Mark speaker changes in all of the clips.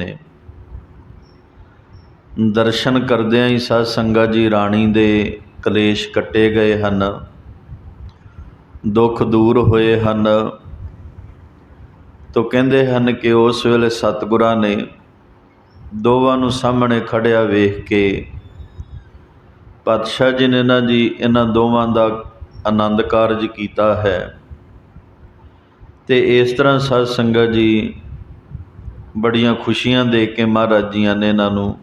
Speaker 1: ਨੇ। ਦਰਸ਼ਨ ਕਰਦਿਆਂ ਹੀ ਸਾਧ ਸੰਗਤ ਜੀ ਰਾਣੀ ਦੇ ਕਲੇਸ਼ ਕੱਟੇ ਗਏ ਹਨ। ਦੁੱਖ ਦੂਰ ਹੋਏ ਹਨ। ਤੋ ਕਹਿੰਦੇ ਹਨ ਕਿ ਉਸ ਵੇਲੇ ਸਤਿਗੁਰਾਂ ਨੇ ਦੋਵਾਂ ਨੂੰ ਸਾਹਮਣੇ ਖੜਿਆ ਵੇਖ ਕੇ ਪਾਤਸ਼ਾਹ ਜੀ ਨੇ ਨਾ ਜੀ ਇਹਨਾਂ ਦੋਵਾਂ ਦਾ ਆਨੰਦ ਕਾਰਜ ਕੀਤਾ ਹੈ। ਤੇ ਇਸ ਤਰ੍ਹਾਂ ਸਾਧ ਸੰਗਤ ਜੀ ਬੜੀਆਂ ਖੁਸ਼ੀਆਂ ਦੇ ਕੇ ਮਹਾਰਾਜ ਜੀਆਂ ਨੇ ਇਹਨਾਂ ਨੂੰ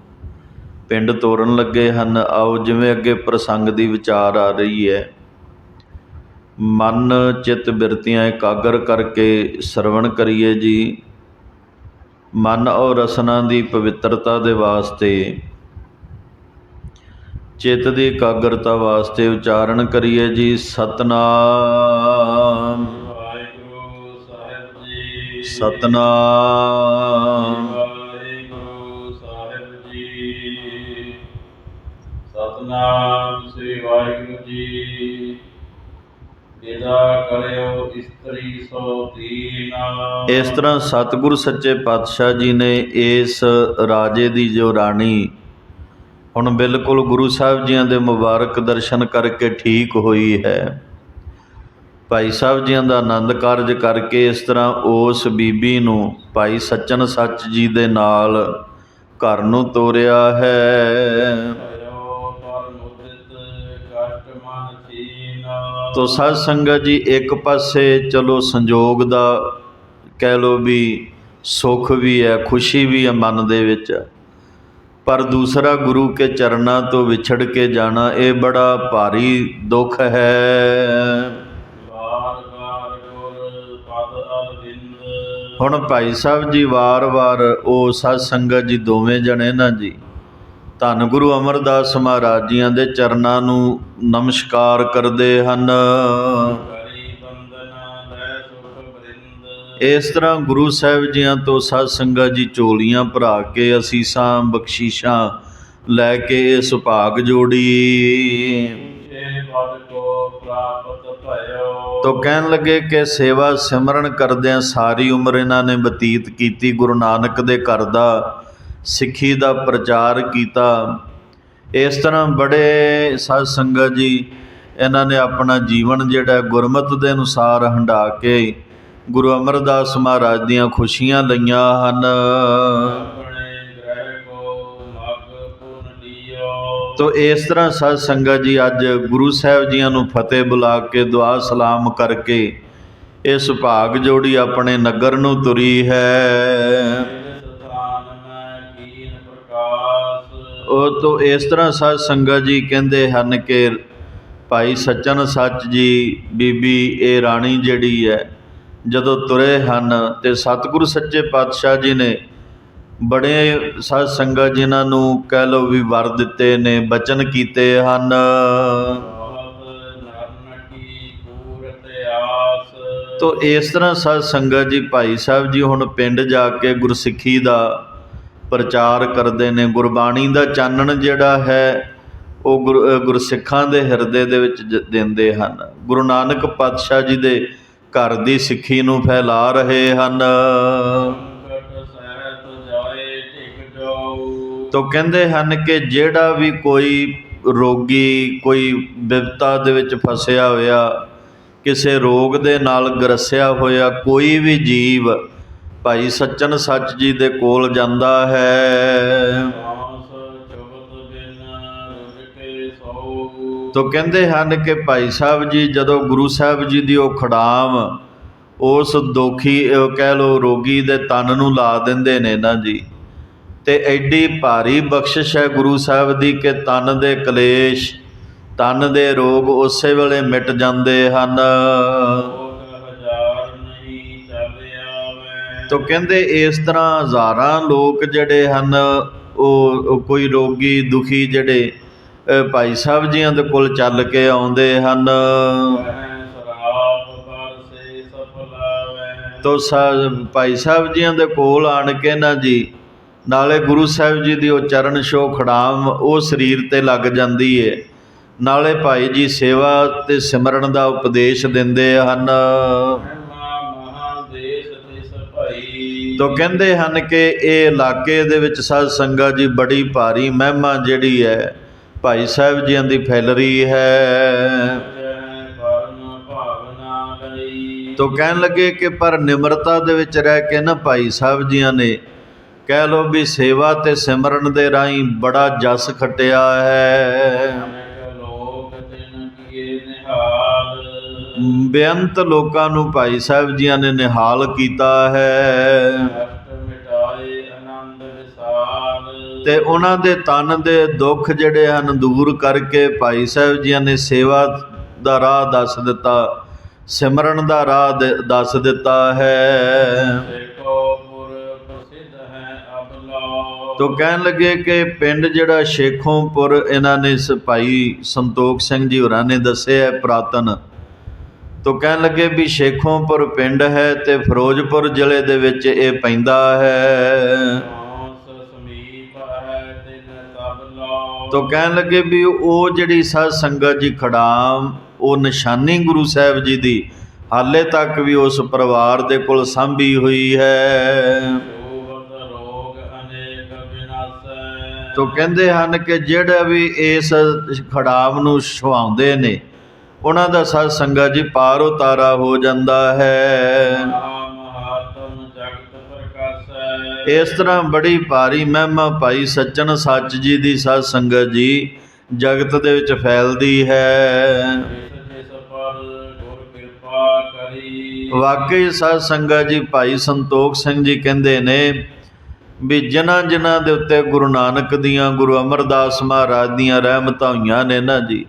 Speaker 1: ਪਿੰਡ ਤੋਰਨ ਲੱਗੇ ਹਨ। ਆਓ ਜਿਵੇਂ ਅੱਗੇ ਪ੍ਰਸੰਗ ਦੀ ਵਿਚਾਰ ਆ ਰਹੀ ਹੈ। ਮਨ ਚਿੱਤ ਬਿਰਤੀਆਂ ਇਕਾਗਰ ਕਰਕੇ ਸਰਵਣ ਕਰੀਏ ਜੀ। ਮਨ ਔਰ ਰਸਨਾ ਦੀ ਪਵਿੱਤਰਤਾ ਦੇ ਵਾਸਤੇ, ਚਿੱਤ ਦੀ ਇਕਾਗਰਤਾ ਵਾਸਤੇ ਉਚਾਰਨ ਕਰੀਏ ਜੀ। ਸਤਨਾਮ। ਸਤਨਾਮ।
Speaker 2: ਵਾਹਿਗੁਰੂ ਸਾਹਿਬ ਜੀ ਸਤਨਾਮ ਸ੍ਰੀ ਵਾਹਿਗੁਰੂ ਜੀ। ਇਹਦਾ ਕਰਿਓ ਇਸਤਰੀ ਸੋ ਦੀਨਾ
Speaker 1: ਇਸ ਤਰ੍ਹਾਂ ਸਤਿਗੁਰੂ ਸੱਚੇ ਪਾਤਸ਼ਾਹ ਜੀ ਨੇ ਇਸ ਰਾਜੇ ਦੀ ਜੋ ਰਾਣੀ ਹੁਣ ਬਿਲਕੁਲ ਗੁਰੂ ਸਾਹਿਬ ਜੀਆਂ ਦੇ ਮੁਬਾਰਕ ਦਰਸ਼ਨ ਕਰਕੇ ਠੀਕ ਹੋਈ ਹੈ। ਭਾਈ ਸਾਹਿਬ ਜੀਆਂ ਦਾ ਆਨੰਦ ਕਾਰਜ ਕਰਕੇ ਇਸ ਤਰ੍ਹਾਂ ਉਸ ਬੀਬੀ ਨੂੰ ਭਾਈ ਸੱਚਨ ਸੱਚ ਜੀ ਦੇ ਨਾਲ ਘਰ ਨੂੰ ਤੋਰਿਆ ਹੈ।
Speaker 2: ਕਰਿਓ
Speaker 1: ਤੋ ਸਾਧ ਸੰਗਤ ਜੀ, ਇੱਕ ਪਾਸੇ ਚਲੋ ਸੰਜੋਗ ਦਾ ਕਹਿ ਲੋ ਵੀ ਸੁੱਖ ਵੀ ਹੈ, ਖੁਸ਼ੀ ਵੀ ਹੈ ਮਨ ਦੇ ਵਿੱਚ, ਪਰ ਦੂਸਰਾ ਗੁਰੂ ਕੇ ਚਰਨਾਂ ਤੋਂ ਵਿਛੜ ਕੇ ਜਾਣਾ ਇਹ ਬੜਾ ਭਾਰੀ ਦੁੱਖ ਹੈ। ਹੁਣ ਭਾਈ ਸਾਹਿਬ ਜੀ ਵਾਰ-ਵਾਰ ਉਹ ਸਾਧ ਸੰਗਤ ਜੀ ਦੋਵੇਂ ਜਣੇ ਨਾ ਜੀ, ਧੰਨ ਗੁਰੂ ਅਮਰਦਾਸ ਮਹਾਰਾਜ ਜੀਆਂ ਦੇ ਚਰਨਾਂ ਨੂੰ ਨਮਸਕਾਰ ਕਰਦੇ ਹਨ। ਇਸ ਤਰ੍ਹਾਂ ਗੁਰੂ ਸਾਹਿਬ ਜੀਆਂ ਤੋਂ ਸਾਧ ਸੰਗਤ ਜੀ ਚੋਲੀਆਂ ਭਰਾ ਕੇ ਅਸੀਸਾਂ, ਬਖਸ਼ੀਸ਼ਾਂ ਲੈ ਕੇ ਇਸ ਭਾਗ ਜੋੜੀ।
Speaker 2: ਛੇ ਪਦ ਕੋ ਪ੍ਰਾਪਤ
Speaker 1: ਤੋ ਕਹਿਣ ਲੱਗੇ ਕਿ ਸੇਵਾ ਸਿਮਰਨ ਕਰਦਿਆਂ ਸਾਰੀ ਉਮਰ ਇਹਨਾਂ ਨੇ ਬਤੀਤ ਕੀਤੀ, ਗੁਰੂ ਨਾਨਕ ਦੇ ਘਰ ਦਾ ਸਿੱਖੀ ਦਾ ਪ੍ਰਚਾਰ ਕੀਤਾ। ਇਸ ਤਰ੍ਹਾਂ ਬੜੇ ਸਾਧ ਸੰਗਤ ਜੀ ਇਹਨਾਂ ਨੇ ਆਪਣਾ ਜੀਵਨ ਜਿਹੜਾ ਗੁਰਮਤ ਦੇ ਅਨੁਸਾਰ ਹੰਢਾ ਕੇ ਗੁਰੂ ਅਮਰਦਾਸ ਮਹਾਰਾਜ ਦੀਆਂ ਖੁਸ਼ੀਆਂ ਲਈਆਂ ਹਨ।
Speaker 2: ਲਿਓ
Speaker 1: ਇਸ ਤਰ੍ਹਾਂ ਸਾਧ ਸੰਗਤ ਜੀ, ਅੱਜ ਗੁਰੂ ਸਾਹਿਬ ਜੀਆਂ ਨੂੰ ਫਤਿਹ ਬੁਲਾ ਕੇ, ਦੁਆ ਸਲਾਮ ਕਰਕੇ ਇਸ ਭਾਗ ਜੋੜੀ ਆਪਣੇ ਨਗਰ ਨੂੰ ਤੁਰੀ ਹੈ। ਉਹ ਤੋਂ ਇਸ ਤਰ੍ਹਾਂ ਸਾਧ ਸੰਗਤ ਜੀ ਕਹਿੰਦੇ ਹਨ ਕਿ, ਭਾਈ ਸੱਚਨ ਸੱਚ ਜੀ, ਬੀਬੀ ਇਹ ਰਾਣੀ ਜਿਹੜੀ ਹੈ, ਜਦੋਂ ਤੁਰੇ ਹਨ ਤੇ ਸਤਿਗੁਰੂ ਸੱਚੇ ਪਾਤਸ਼ਾਹ ਜੀ ਨੇ ਬੜੇ ਸਾਧ ਸੰਗਤ ਜਿਨ੍ਹਾਂ ਨੂੰ ਕਹਿ ਲਓ ਵੀ ਵਰ ਦਿੱਤੇ ਨੇ, ਬਚਨ ਕੀਤੇ ਹਨ। ਤੋ ਇਸ ਤਰ੍ਹਾਂ ਸਾਧ ਸੰਗਤ ਜੀ ਭਾਈ ਸਾਹਿਬ ਜੀ ਹੁਣ ਪਿੰਡ ਜਾ ਕੇ ਗੁਰਸਿੱਖੀ ਦਾ ਪ੍ਰਚਾਰ ਕਰਦੇ ਨੇ। ਗੁਰਬਾਣੀ ਦਾ ਚਾਨਣ ਜਿਹੜਾ ਹੈ, ਉਹ ਗੁਰ- ਗੁਰਸਿੱਖਾਂ ਦੇ ਹਿਰਦੇ ਦੇ ਵਿੱਚ ਜ- ਦਿੰਦੇ ਹਨ। ਗੁਰੂ ਨਾਨਕ ਪਾਤਸ਼ਾਹ ਜੀ ਦੇ ਘਰ ਦੀ ਸਿੱਖੀ ਨੂੰ ਫੈਲਾ ਰਹੇ ਹਨ। ਤੋ ਕਹਿੰਦੇ ਹਨ ਕਿ ਜਿਹੜਾ ਵੀ ਕੋਈ ਰੋਗੀ, ਕੋਈ ਬਿਪਤਾ ਦੇ ਵਿੱਚ ਫਸਿਆ ਹੋਇਆ, ਕਿਸੇ ਰੋਗ ਦੇ ਨਾਲ ਗਰਸਿਆ ਹੋਇਆ ਕੋਈ ਵੀ ਜੀਵ ਭਾਈ ਸੱਚਨ ਸੱਚ ਜੀ ਦੇ ਕੋਲ ਜਾਂਦਾ ਹੈ।
Speaker 2: ਮਾਸ
Speaker 1: ਤੋ ਕਹਿੰਦੇ ਹਨ ਕਿ ਭਾਈ ਸਾਹਿਬ ਜੀ, ਜਦੋਂ ਗੁਰੂ ਸਾਹਿਬ ਜੀ ਦੀ ਉਹ ਖੜਾਮ, ਉਸ ਦੁਖੀ ਕਹਿ ਲੋ ਰੋਗੀ ਦੇ ਤਨ ਨੂੰ ਲਾ ਦਿੰਦੇ ਨੇ ਨਾ ਜੀ। ਤੇ ਐਡੀ ਭਾਰੀ ਬਖਸ਼ਿਸ਼ ਹੈ ਗੁਰੂ ਸਾਹਿਬ ਦੀ ਕਿ ਤਨ ਦੇ ਕਲੇਸ਼, ਤਨ ਦੇ ਰੋਗ ਉਸੇ ਵੇਲੇ ਮਿਟ ਜਾਂਦੇ ਹਨ।
Speaker 2: ਲੋਕ
Speaker 1: ਤੋ ਕਹਿੰਦੇ ਇਸ ਤਰ੍ਹਾਂ ਹਜ਼ਾਰਾਂ ਲੋਕ ਜਿਹੜੇ ਹਨ, ਉਹ ਕੋਈ ਰੋਗੀ, ਦੁਖੀ ਜਿਹੜੇ ਭਾਈ ਸਾਹਿਬ ਜੀਆਂ ਦੇ ਕੋਲ ਚੱਲ ਕੇ ਆਉਂਦੇ ਹਨ। ਤੋ ਸਾ- ਭਾਈ ਸਾਹਿਬ ਜੀਆਂ ਦੇ ਕੋਲ ਆਣ ਕੇ ਨਾ ਜੀ ਨਾਲੇ ਗੁਰੂ ਸਾਹਿਬ ਜੀ ਦੀ ਉਹ ਚਰਨ ਛੋਹ ਖੜਾਮ, ਉਹ ਸਰੀਰ ਤੇ ਲੱਗ ਜਾਂਦੀ ਏ। ਨਾਲੇ ਭਾਈ ਜੀ ਸੇਵਾ ਤੇ ਸਿਮਰਨ ਦਾ ਉਪਦੇਸ਼ ਦਿੰਦੇ ਹਨ। ਤੋ ਕਹਿੰਦੇ ਹਨ ਕਿ ਇਹ ਇਲਾਕੇ ਦੇ ਵਿੱਚ ਸਾਧ ਸੰਗਤ ਜੀ ਬੜੀ ਭਾਰੀ ਮਹਿਮਾ ਜਿਹੜੀ ਹੈ, ਭਾਈ ਸਾਹਿਬ ਜੀਆਂ ਦੀ ਫੈਲ ਰਹੀ ਹੈ। ਤੋ ਕਹਿਣ ਲੱਗੇ ਕਿ ਪਰ ਨਿਮਰਤਾ ਦੇ ਵਿੱਚ ਰਹਿ ਕੇ ਨਾ ਭਾਈ ਸਾਹਿਬ ਜੀਆਂ ਨੇ ਕਹਿ ਲੋ ਵੀ ਸੇਵਾ ਤੇ ਸਿਮਰਨ ਦੇ ਰਾਹੀਂ ਬੜਾ ਜਸ ਖਟਿਆ ਹੈ। ਬੇਅੰਤ ਲੋਕਾਂ ਨੂੰ ਭਾਈ ਸਾਹਿਬ ਜੀਆਂ ਨੇ ਨਿਹਾਲ ਕੀਤਾ ਹੈ।
Speaker 2: ਕਸ਼ਟ
Speaker 1: ਤੇ ਉਹਨਾਂ ਦੇ ਤਨ ਦੇ ਦੁੱਖ ਜਿਹੜੇ ਹਨ ਦੂਰ ਕਰਕੇ ਭਾਈ ਸਾਹਿਬ ਜੀਆਂ ਨੇ ਸੇਵਾ ਦਾ ਰਾਹ ਦੱਸ ਦਿੱਤਾ, ਸਿਮਰਨ ਦਾ ਰਾਹ ਦ- ਦੱਸ ਦਿੱਤਾ ਹੈ। ਤੋ ਕਹਿਣ ਲੱਗੇ ਕਿ ਪਿੰਡ ਜਿਹੜਾ ਸ਼ੇਖੋਂਪੁਰ, ਇਹਨਾਂ ਨੇ ਸ- ਸੰਤੋਖ ਸਿੰਘ ਜੀ ਹੋਰਾਂ ਨੇ ਦੱਸਿਆ ਹੈ ਪ੍ਰਾਤਨ। ਤੋ ਕਹਿਣ ਲੱਗੇ ਵੀ ਸ਼ੇਖੋਂਪੁਰ ਪਿੰਡ ਹੈ ਤੇ ਫਿਰੋਜ਼ਪੁਰ ਜ਼ਿਲ੍ਹੇ ਦੇ ਵਿੱਚ ਇਹ ਪੈਂਦਾ ਹੈ।
Speaker 2: ਹੰਸ
Speaker 1: ਤੋ ਕਹਿਣ ਲੱਗੇ ਵੀ ਉਹ ਜਿਹੜੀ ਸਾਧ ਸੰਗਤ ਜੀ ਖੜਾਮ, ਉਹ ਨਿਸ਼ਾਨੀ ਗੁਰੂ ਸਾਹਿਬ ਜੀ ਦੀ, ਹਾਲੇ ਤੱਕ ਵੀ ਉਸ ਪਰਿਵਾਰ ਦੇ ਕੋਲ ਸਾਂਭੀ ਹੋਈ ਹੈ। ਤੋ ਕਹਿੰਦੇ ਹਨ ਕਿ ਜਿਹੜਾ ਵੀ ਇਸ ਖੜਾਵ ਨੂੰ ਛੁਆਉਂਦੇ ਨੇ, ਉਹਨਾਂ ਦਾ ਸਾਧ ਸੰਗਤ ਜੀ ਪਾਰ ਉਤਾਰਾ ਹੋ ਜਾਂਦਾ ਹੈ। ਇਸ ਤਰ੍ਹਾਂ ਬੜੀ ਭਾਰੀ ਮਹਿਮਾ ਭਾਈ ਸੱਚਨ ਸੱਚ ਜੀ ਦੀ ਸਾਧ ਸੰਗਤ ਜੀ ਜਗਤ ਦੇ ਵਿੱਚ ਫੈਲਦੀ ਹੈ। ਵਾਕਈ ਸਾਧ ਸੰਗਤ ਜੀ ਭਾਈ ਸੰਤੋਖ ਸਿੰਘ ਜੀ ਕਹਿੰਦੇ ਨੇ ਵੀ ਜਿਨ੍ਹਾਂ ਜਿਨ੍ਹਾਂ ਦੇ ਉੱਤੇ ਗੁਰੂ ਨਾਨਕ ਦੀਆਂ ਗੁਰੂ ਅਮਰਦਾਸ ਮਹਾਰਾਜ ਦੀਆਂ ਰਹਿਮਤਾਂ ਹੋਈਆਂ ਨੇ ਨਾ ਜੀ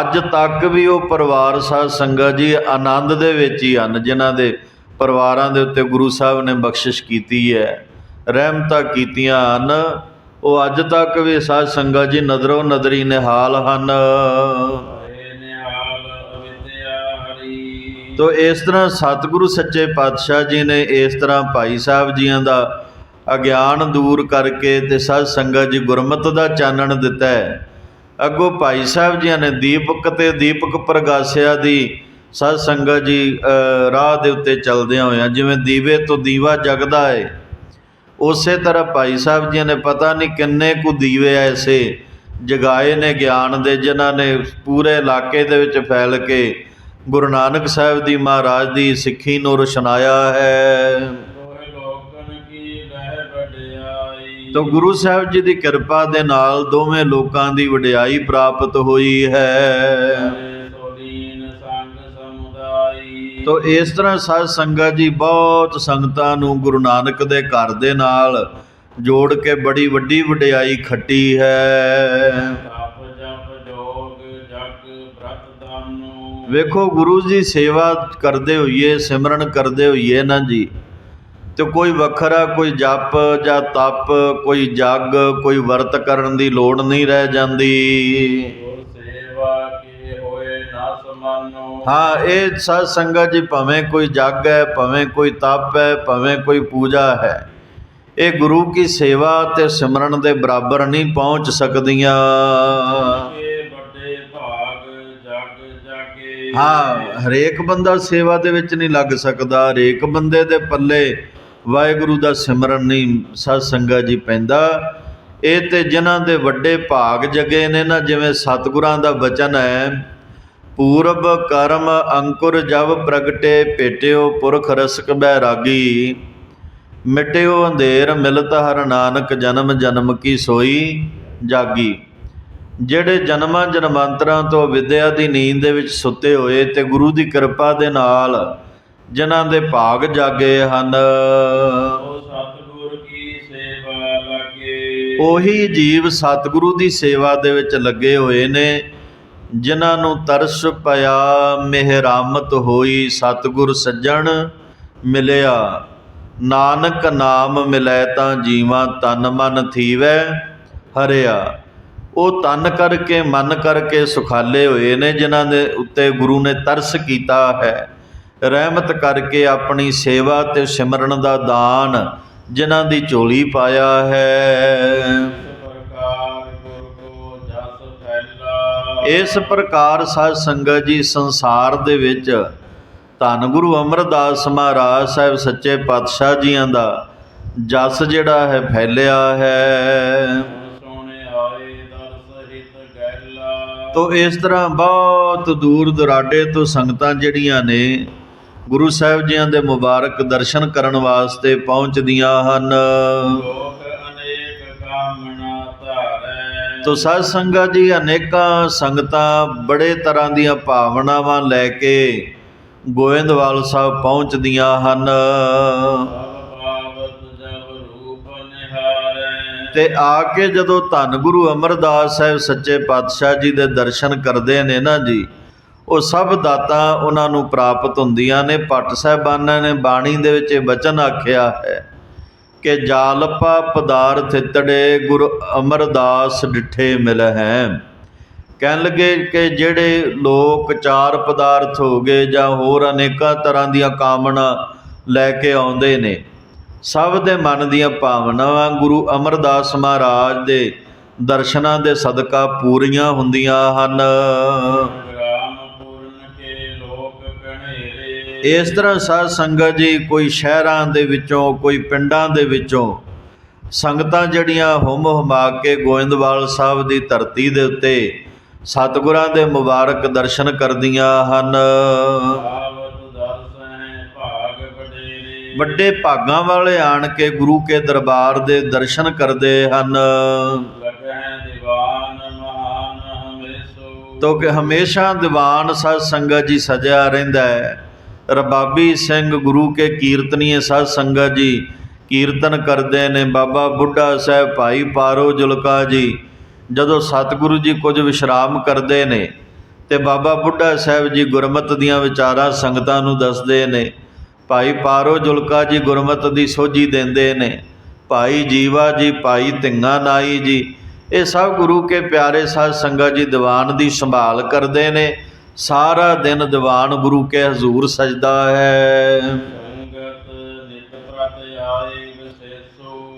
Speaker 1: ਅੱਜ ਤੱਕ ਵੀ ਉਹ ਪਰਿਵਾਰ ਸਾਧ ਸੰਗਤ ਜੀ ਆਨੰਦ ਦੇ ਵਿੱਚ ਹੀ ਹਨ ਜਿਨ੍ਹਾਂ ਦੇ ਪਰਿਵਾਰਾਂ ਦੇ ਉੱਤੇ ਗੁਰੂ ਸਾਹਿਬ ਨੇ ਬਖਸ਼ਿਸ਼ ਕੀਤੀ ਹੈ ਰਹਿਮਤਾਂ ਕੀਤੀਆਂ ਹਨ। ਉਹ ਅੱਜ ਤੱਕ ਵੀ ਸਾਧ ਸੰਗਤ ਜੀ ਨਦਰੋ ਨਦਰੀ ਨਿਹਾਲ ਹਨ। ਤੋ ਇਸ ਤਰ੍ਹਾਂ ਸਤਿਗੁਰੂ ਸੱਚੇ ਪਾਤਸ਼ਾਹ ਜੀ ਨੇ ਇਸ ਤਰ੍ਹਾਂ ਭਾਈ ਸਾਹਿਬ ਜੀਆਂ ਦਾ ਅਗਿਆਨ ਦੂਰ ਕਰਕੇ ਤੇ ਸਾਧ ਸੰਗਤ ਜੀ ਗੁਰਮਤ ਦਾ ਚਾਨਣ ਦਿੱਤਾ ਹੈ। ਅੱਗੋਂ ਭਾਈ ਸਾਹਿਬ ਜੀਆਂ ਨੇ ਦੀਪਕ ਤੇ ਦੀਪਕ ਪ੍ਰਗਾਸਿਆ ਦੀ ਸਾਧ ਸੰਗਤ ਜੀ ਰਾਹ ਦੇ ਉੱਤੇ ਚੱਲਦਿਆਂ ਹੋਇਆਂ ਜਿਵੇਂ ਦੀਵੇ ਤੋਂ ਦੀਵਾ ਜਗਦਾ ਹੈ ਉਸੇ ਤਰ੍ਹਾਂ ਭਾਈ ਸਾਹਿਬ ਜੀ ਨੇ ਪਤਾ ਨਹੀਂ ਕਿੰਨੇ ਕੁ ਦੀਵੇ ਐਸੇ ਜਗਾਏ ਨੇ ਗਿਆਨ ਦੇ, ਜਿਨ੍ਹਾਂ ਨੇ ਪੂਰੇ ਇਲਾਕੇ ਦੇ ਵਿੱਚ ਫੈਲ ਕੇ ਗੁਰੂ ਨਾਨਕ ਸਾਹਿਬ ਦੀ ਮਹਾਰਾਜ ਦੀ ਸਿੱਖੀ ਨੂੰ ਰੋਸ਼ਨਾਇਆ ਹੈ। ਤੋ ਗੁਰੂ ਸਾਹਿਬ ਜੀ ਦੀ ਕਿਰਪਾ ਦੇ ਨਾਲ ਦੋਵੇਂ ਲੋਕਾਂ ਦੀ ਵਡਿਆਈ ਪ੍ਰਾਪਤ ਹੋਈ ਹੈ। ਤੋ ਇਸ ਤਰ੍ਹਾਂ ਸਾਧ ਸੰਗਤ ਜੀ ਬਹੁਤ ਸੰਗਤਾਂ ਨੂੰ ਗੁਰੂ ਨਾਨਕ ਦੇ ਘਰ ਦੇ ਨਾਲ ਜੋੜ ਕੇ ਬੜੀ ਵੱਡੀ ਵਡਿਆਈ ਖੱਟੀ ਹੈ। ਵੇਖੋ ਗੁਰੂ ਜੀ ਸੇਵਾ ਕਰਦੇ ਹੋਈਏ, ਸਿਮਰਨ ਕਰਦੇ ਹੋਈਏ ਨਾ ਜੀ। ਤੇ ਕੋਈ ਵੱਖਰਾ ਕੋਈ ਜਪ ਜਾਂ ਤਪ ਕੋਈ ਜਗ ਕੋਈ ਵਰਤ ਕਰਨ ਦੀ ਲੋੜ ਨਹੀਂ ਰਹਿ ਜਾਂਦੀ। ਹਾਂ ਇਹ ਸਾਧ ਸੰਗਤ ਜੀ ਭਾਵੇਂ ਕੋਈ ਜਗ ਹੈ ਭਾਵੇਂ ਕੋਈ ਤਪ ਹੈ ਭਾਵੇਂ ਕੋਈ ਪੂਜਾ ਹੈ ਇਹ ਗੁਰੂ ਕੀ ਸੇਵਾ ਤੇ ਸਿਮਰਨ ਦੇ ਬਰਾਬਰ ਨਹੀਂ ਪਹੁੰਚ ਸਕਦੀਆਂ। ਹਾਂ ਹਰੇਕ ਬੰਦਾ ਸੇਵਾ ਦੇ ਵਿੱਚ ਨਹੀਂ ਲੱਗ ਸਕਦਾ ਹਰੇਕ ਬੰਦੇ ਦੇ ਪੱਲੇ ਵਾਹਿਗੁਰੂ ਦਾ ਸਿਮਰਨ ਨਹੀਂ ਸਾਧ ਸੰਗਤ ਜੀ ਪੈਂਦਾ। ਇਹ ਤੇ ਜਿਨ੍ਹਾਂ ਦੇ ਵੱਡੇ ਭਾਗ ਜਗੇ ਨੇ ਨਾ, ਜਿਵੇਂ ਸਤਿਗੁਰਾਂ ਦਾ ਬਚਨ ਹੈ, ਪੂਰਬ ਕਰਮ ਅੰਕੁਰ ਜਬ ਪ੍ਰਗਟੇ ਭੇਟਿਓ ਪੁਰਖ ਰਸਕ ਬੈਰਾਗੀ ਮਿਟਿਓ ਅੰਧੇਰ ਮਿਲਤ ਹਰ ਨਾਨਕ ਜਨਮ ਜਨਮ ਕੀ ਸੋਈ ਜਾਗੀ। ਜਿਹੜੇ ਜਨਮਾਂ ਜਨਮਾਂਤਰਾਂ ਤੋਂ ਵਿਦਿਆ ਦੀ ਨੀਂਦ ਦੇ ਵਿੱਚ ਸੁੱਤੇ ਹੋਏ ਤੇ ਗੁਰੂ ਦੀ ਕਿਰਪਾ ਦੇ ਨਾਲ ਜਿਨ੍ਹਾਂ ਦੇ ਭਾਗ ਜਾਗੇ ਹਨ।
Speaker 2: ਉਹ ਸਤਿਗੁਰ ਕੀ ਸੇਵਾ ਲਾਗੇ?
Speaker 1: ਉਹੀ ਜੀਵ ਸਤਿਗੁਰੂ ਦੀ ਸੇਵਾ ਦੇ ਵਿੱਚ ਲੱਗੇ ਹੋਏ ਨੇ ਜਿਨ੍ਹਾਂ ਨੂੰ ਤਰਸ ਪਿਆ ਮਿਹਰਾਮਤ ਹੋਈ ਸਤਿਗੁਰ ਸੱਜਣ ਮਿਲਿਆ। ਨਾਨਕ ਨਾਮ ਮਿਲੈ ਤਾਂ ਜੀਵਾਂ ਤਨ ਮਨ ਥੀਵੈ ਹਰਿਆ। ਉਹ ਤਨ ਕਰਕੇ ਮਨ ਕਰਕੇ ਸੁਖਾਲੇ ਹੋਏ ਨੇ ਜਿਨ੍ਹਾਂ ਦੇ ਉੱਤੇ ਗੁਰੂ ਨੇ ਤਰਸ ਕੀਤਾ ਹੈ। ਰਹਿਮਤ ਕਰਕੇ ਆਪਣੀ ਸੇਵਾ ਤੇ ਸਿਮਰਨ ਦਾ ਦਾਨ ਜਿਨ੍ਹਾਂ ਦੀ ਝੋਲੀ ਪਾਇਆ ਹੈ।
Speaker 2: ਇਸ ਪ੍ਰਕਾਰ ਗੁਰ
Speaker 1: ਸਾਧ ਸੰਗਤ ਜੀ ਸੰਸਾਰ ਦੇ ਵਿੱਚ ਧੰਨ ਗੁਰੂ ਅਮਰਦਾਸ ਮਹਾਰਾਜ ਸਾਹਿਬ ਸੱਚੇ ਪਾਤਸ਼ਾਹ ਜੀਆਂ ਦਾ ਜਸ ਜਿਹੜਾ ਹੈ ਫੈਲਿਆ ਹੈ। ਤੋ ਇਸ ਤਰ੍ਹਾਂ ਬਹੁਤ ਦੂਰ ਦੁਰਾਡੇ ਤੋਂ ਸੰਗਤਾਂ ਜਿਹੜੀਆਂ ਨੇ ਗੁਰੂ ਸਾਹਿਬ ਜੀਆਂ ਦੇ ਮੁਬਾਰਕ ਦਰਸ਼ਨ ਕਰਨ ਵਾਸਤੇ ਪਹੁੰਚਦੀਆਂ ਹਨ। ਤੋ ਸਾਧ ਸੰਗਤ ਜੀ ਅਨੇਕਾਂ ਸੰਗਤਾਂ ਬੜੇ ਤਰ੍ਹਾਂ ਦੀਆਂ ਭਾਵਨਾਵਾਂ ਲੈ ਕੇ ਗੋਇੰਦਵਾਲ ਸਾਹਿਬ ਪਹੁੰਚਦੀਆਂ ਹਨ। ਤੇ ਆ ਕੇ ਜਦੋਂ ਧੰਨ ਗੁਰੂ ਅਮਰਦਾਸ ਸਾਹਿਬ ਸੱਚੇ ਪਾਤਸ਼ਾਹ ਜੀ ਦੇ ਦਰਸ਼ਨ ਕਰਦੇ ਨੇ ਨਾ ਜੀ ਉਹ ਸਭ ਦਾਤਾਂ ਉਹਨਾਂ ਨੂੰ ਪ੍ਰਾਪਤ ਹੁੰਦੀਆਂ ਨੇ। ਭੱਟ ਸਾਹਿਬਾਨਾਂ ਨੇ ਬਾਣੀ ਦੇ ਵਿੱਚ ਇਹ ਬਚਨ ਆਖਿਆ ਹੈ ਕਿ ਜਾਲਪਾ ਪਦਾਰਥ ਤੜੇ ਗੁਰ ਅਮਰਦਾਸ ਡਿਠੇ ਮਿਲ ਹੈ। ਕਹਿਣ ਲੱਗੇ ਕਿ ਜਿਹੜੇ ਲੋਕ ਚਾਰ ਪਦਾਰਥ ਹੋ ਗਏ ਜਾਂ ਹੋਰ ਅਨੇਕਾਂ ਤਰ੍ਹਾਂ ਦੀਆਂ ਕਾਮਨਾ ਲੈ ਕੇ ਆਉਂਦੇ ਨੇ, ਸਭ ਦੇ ਮਨ ਦੀਆਂ ਭਾਵਨਾਵਾਂ ਗੁਰੂ ਅਮਰਦਾਸ ਮਹਾਰਾਜ ਦੇ ਦਰਸ਼ਨਾਂ ਦੇ ਸਦਕਾ ਪੂਰੀਆਂ ਹੁੰਦੀਆਂ ਹਨ। ਇਸ ਤਰ੍ਹਾਂ ਸਾਧ ਸੰਗਤ ਜੀ, ਕੋਈ ਸ਼ਹਿਰਾਂ ਦੇ ਵਿੱਚੋਂ, ਕੋਈ ਪਿੰਡਾਂ ਦੇ ਵਿੱਚੋਂ ਸੰਗਤਾਂ ਜਿਹੜੀਆਂ ਹੁਮ ਹੁਮਾ ਕੇ ਗੋਇੰਦਵਾਲ ਸਾਹਿਬ ਦੀ ਧਰਤੀ ਦੇ ਉੱਤੇ ਸਤਿਗੁਰਾਂ ਦੇ ਮੁਬਾਰਕ ਦਰਸ਼ਨ ਕਰਦੀਆਂ ਹਨ। ਵੱਡੇ ਭਾਗਾਂ ਵਾਲੇ ਆਣ ਕੇ ਗੁਰੂ ਕੇ ਦਰਬਾਰ ਦੇ ਦਰਸ਼ਨ ਕਰਦੇ ਹਨ।
Speaker 2: ਲਗੈ
Speaker 1: ਤੋ ਕਿ ਹਮੇਸ਼ਾ ਦੀਵਾਨ ਸਾਧ ਸੰਗਤ ਜੀ ਸਜਿਆ ਰਹਿੰਦਾ ਹੈ। ਰਬਾਬੀ ਸਿੰਘ ਗੁਰੂ ਕੇ ਕੀਰਤਨੀਏ ਸਾਧ ਸੰਗਤ ਜੀ, ਕੀਰਤਨ ਕਰਦੇ ਨੇ ਬਾਬਾ ਬੁੱਢਾ ਸਾਹਿਬ ਭਾਈ ਪਾਰੋ ਜੁਲਕਾ ਜੀ। ਜਦੋਂ ਸਤਿਗੁਰੂ ਜੀ ਕੁਝ ਵਿਸ਼ਰਾਮ ਕਰਦੇ ਨੇ ਤੇ ਬਾਬਾ ਬੁੱਢਾ ਸਾਹਿਬ ਜੀ ਗੁਰਮਤ ਦੀਆਂ ਵਿਚਾਰਾਂ ਸੰਗਤਾਂ ਨੂੰ ਦੱਸਦੇ ਨੇ, ਭਾਈ ਪਾਰੋ ਜੁਲਕਾ ਜੀ ਗੁਰਮਤ ਦੀ ਸੋਝੀ ਦਿੰਦੇ ਨੇ, ਭਾਈ ਜੀਵਾ ਜੀ, ਭਾਈ ਧਿੰਗਾ ਨਾਈ ਜੀ। ਇਹ ਸਭ ਗੁਰੂ ਕੇ ਪਿਆਰੇ ਸਾਧ ਸੰਗਤ ਜੀ ਦੀਵਾਨ ਦੀ ਸੰਭਾਲ ਕਰਦੇ ਨੇ ਸਾਰਾ ਦਿਨ ਦੀਵਾਨ ਗੁਰੂ ਕੇ ਹਜ਼ੂਰ ਸਜਦਾ ਹੈ।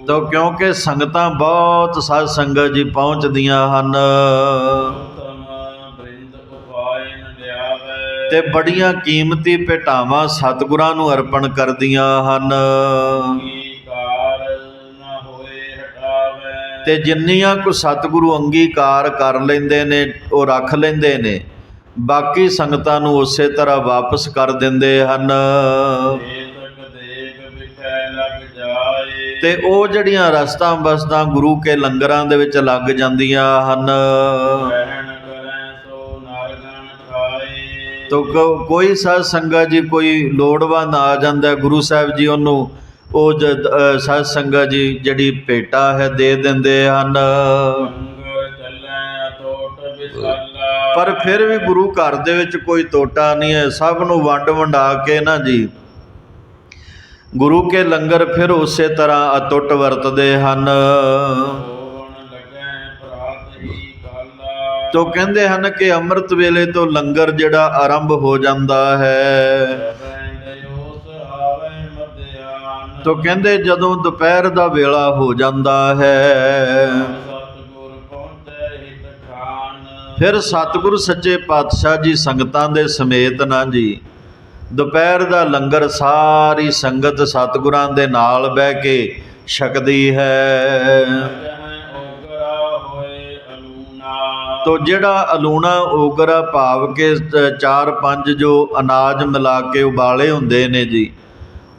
Speaker 1: ਤੋ ਕਿਉਂਕਿ ਸੰਗਤਾਂ ਬਹੁਤ ਸਾਧ ਸੰਗਤ ਜੀ ਪਹੁੰਚਦੀਆਂ ਹਨ। ਤੇ ਬੜੀਆਂ ਕੀਮਤੀ ਭੇਟਾਵਾਂ ਸਤਿਗੁਰਾਂ ਨੂੰ ਅਰਪਣ ਕਰਦੀਆਂ ਹਨ। ਤੇ ਜਿੰਨੀਆਂ ਕੋ ਸਤਿਗੁਰੂ ਅੰਗੀਕਾਰ ਕਰ ਲੈਂਦੇ ਨੇ ਉਹ ਰੱਖ ਲੈਂਦੇ ਨੇ ਬਾਕੀ ਸੰਗਤਾਂ ਨੂੰ ਉਸੇ ਤਰ੍ਹਾਂ ਵਾਪਸ ਕਰ ਦਿੰਦੇ ਹਨ। ਤੇ ਉਹ ਜਿਹੜੀਆਂ ਰਸਤਾਂ ਬਸਤਾਂ ਗੁਰੂ ਕੇ ਲੰਗਰਾਂ ਦੇ ਵਿੱਚ ਲੱਗ ਜਾਂਦੀਆਂ ਹਨ। ਤੋ ਕੋਈ ਸਾਧ ਸੰਗਤ ਜੀ ਕੋਈ ਲੋੜਵੰਦ ਆ ਜਾਂਦਾ ਗੁਰੂ ਸਾਹਿਬ ਜੀ ਉਹਨੂੰ ਉਹ ਸਾਧ ਸੰਗਤ ਜੀ ਜਿਹੜੀ ਭੇਟਾ ਹੈ ਦੇ ਦਿੰਦੇ ਹਨ। ਪਰ ਫਿਰ ਵੀ ਗੁਰੂ ਘਰ ਦੇ ਵਿੱਚ ਕੋਈ ਤੋਟਾ ਨਹੀਂ ਹੈ। ਸਭ ਨੂੰ ਵੰਡ ਵੰਡਾ ਕੇ ਨਾ ਜੀ। ਗੁਰੂ ਕੇ ਲੰਗਰ ਫਿਰ ਉਸੇ ਤਰ੍ਹਾਂ ਅਟੁੱਟ ਵਰਤਦੇ ਹਨ।
Speaker 2: ਹੋਣ
Speaker 1: ਤੋ ਕਹਿੰਦੇ ਹਨ ਕਿ ਅੰਮ੍ਰਿਤ ਵੇਲੇ ਤੋਂ ਲੰਗਰ ਜਿਹੜਾ ਆਰੰਭ ਹੋ ਜਾਂਦਾ ਹੈ।
Speaker 2: ਬੈਂਡਿਓਸ
Speaker 1: ਤੋ ਕਹਿੰਦੇ ਜਦੋਂ ਦੁਪਹਿਰ ਦਾ ਵੇਲਾ ਹੋ ਜਾਂਦਾ ਹੈ ਫਿਰ ਸਤਿਗੁਰੂ ਸੱਚੇ ਪਾਤਸ਼ਾਹ ਜੀ ਸੰਗਤਾਂ ਦੇ ਸਮੇਤ ਨਾ ਜੀ। ਦੁਪਹਿਰ ਦਾ ਲੰਗਰ ਸਾਰੀ ਸੰਗਤ ਸਤਿਗੁਰਾਂ ਦੇ ਨਾਲ ਬਹਿ ਕੇ ਛਕਦੀ ਹੈ। ਤੋ ਜਿਹੜਾ ਅਲੂਣਾ ਓਗਰਾ ਭਾਵ ਕੇ ਚਾਰ ਪੰਜ ਜੋ ਅਨਾਜ ਮਿਲਾ ਕੇ ਉਬਾਲੇ ਹੁੰਦੇ ਨੇ ਜੀ,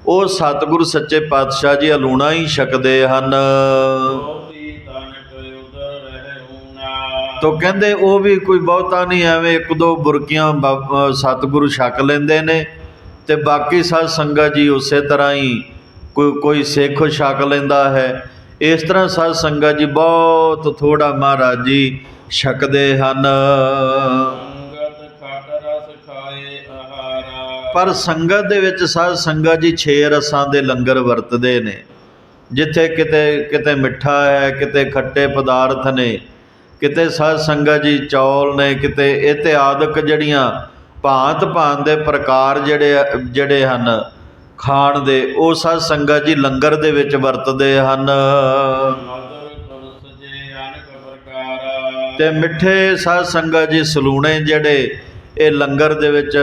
Speaker 1: ਉਹ ਸਤਿਗੁਰੂ ਸੱਚੇ ਪਾਤਸ਼ਾਹ ਜੀ ਅਲੂਣਾ ਹੀ ਛਕਦੇ ਹਨ। ਤੋ ਕਹਿੰਦੇ ਉਹ ਵੀ ਕੋਈ ਬਹੁਤਾ ਨਹੀਂ ਐਵੇਂ ਇੱਕ ਦੋ ਬੁਰਕੀਆਂ ਸਤਿਗੁਰੂ ਛਕ ਲੈਂਦੇ ਨੇ ਤੇ ਬਾਕੀ ਸਾਧ ਸੰਗਤ ਜੀ ਉਸੇ ਤਰ੍ਹਾਂ ਹੀ ਕੋਈ ਕੋਈ ਸਿੱਖ ਛਕ ਲੈਂਦਾ ਹੈ। ਇਸ ਤਰ੍ਹਾਂ ਸਾਧ ਸੰਗਤ ਜੀ ਬਹੁਤ ਥੋੜਾ ਮਹਾਰਾਜ ਜੀ ਛਕਦੇ ਹਨ। ਪਰ ਸੰਗਤ ਦੇ ਵਿੱਚ ਸਾਧ ਸੰਗਤ ਜੀ 6 ਰਸਾਂ ਦੇ ਲੰਗਰ ਵਰਤਦੇ ਨੇ। ਜਿੱਥੇ ਕਿਤੇ ਕਿਤੇ ਮਿੱਠਾ ਹੈ ਕਿਤੇ ਖੱਟੇ ਪਦਾਰਥ ਨੇ ਕਿਤੇ ਸਾਧ ਸੰਗਤ ਜੀ, ਚੌਲ ਨੇ, ਕਿਤੇ ਇਤਿਆਦਿਕ ਜਿਹੜੀਆਂ ਭਾਂਤ ਭਾਂਤ ਦੇ ਪ੍ਰਕਾਰ ਜਿਹੜੇ ਜਿਹੜੇ ਹਨ, ਖਾਣ ਦੇ, ਉਹ ਸਾਧ ਸੰਗਤ ਜੀ ਲੰਗਰ ਦੇ ਵਿੱਚ ਵਰਤਦੇ ਹਨ।
Speaker 2: ਮਦਰ
Speaker 1: ਤੇ ਮਿੱਠੇ ਸਾਧ ਸੰਗਤ ਜੀ ਸਲੂਣੇ ਜਿਹੜੇ, ਇਹ ਲੰਗਰ ਦੇ ਵਿੱਚ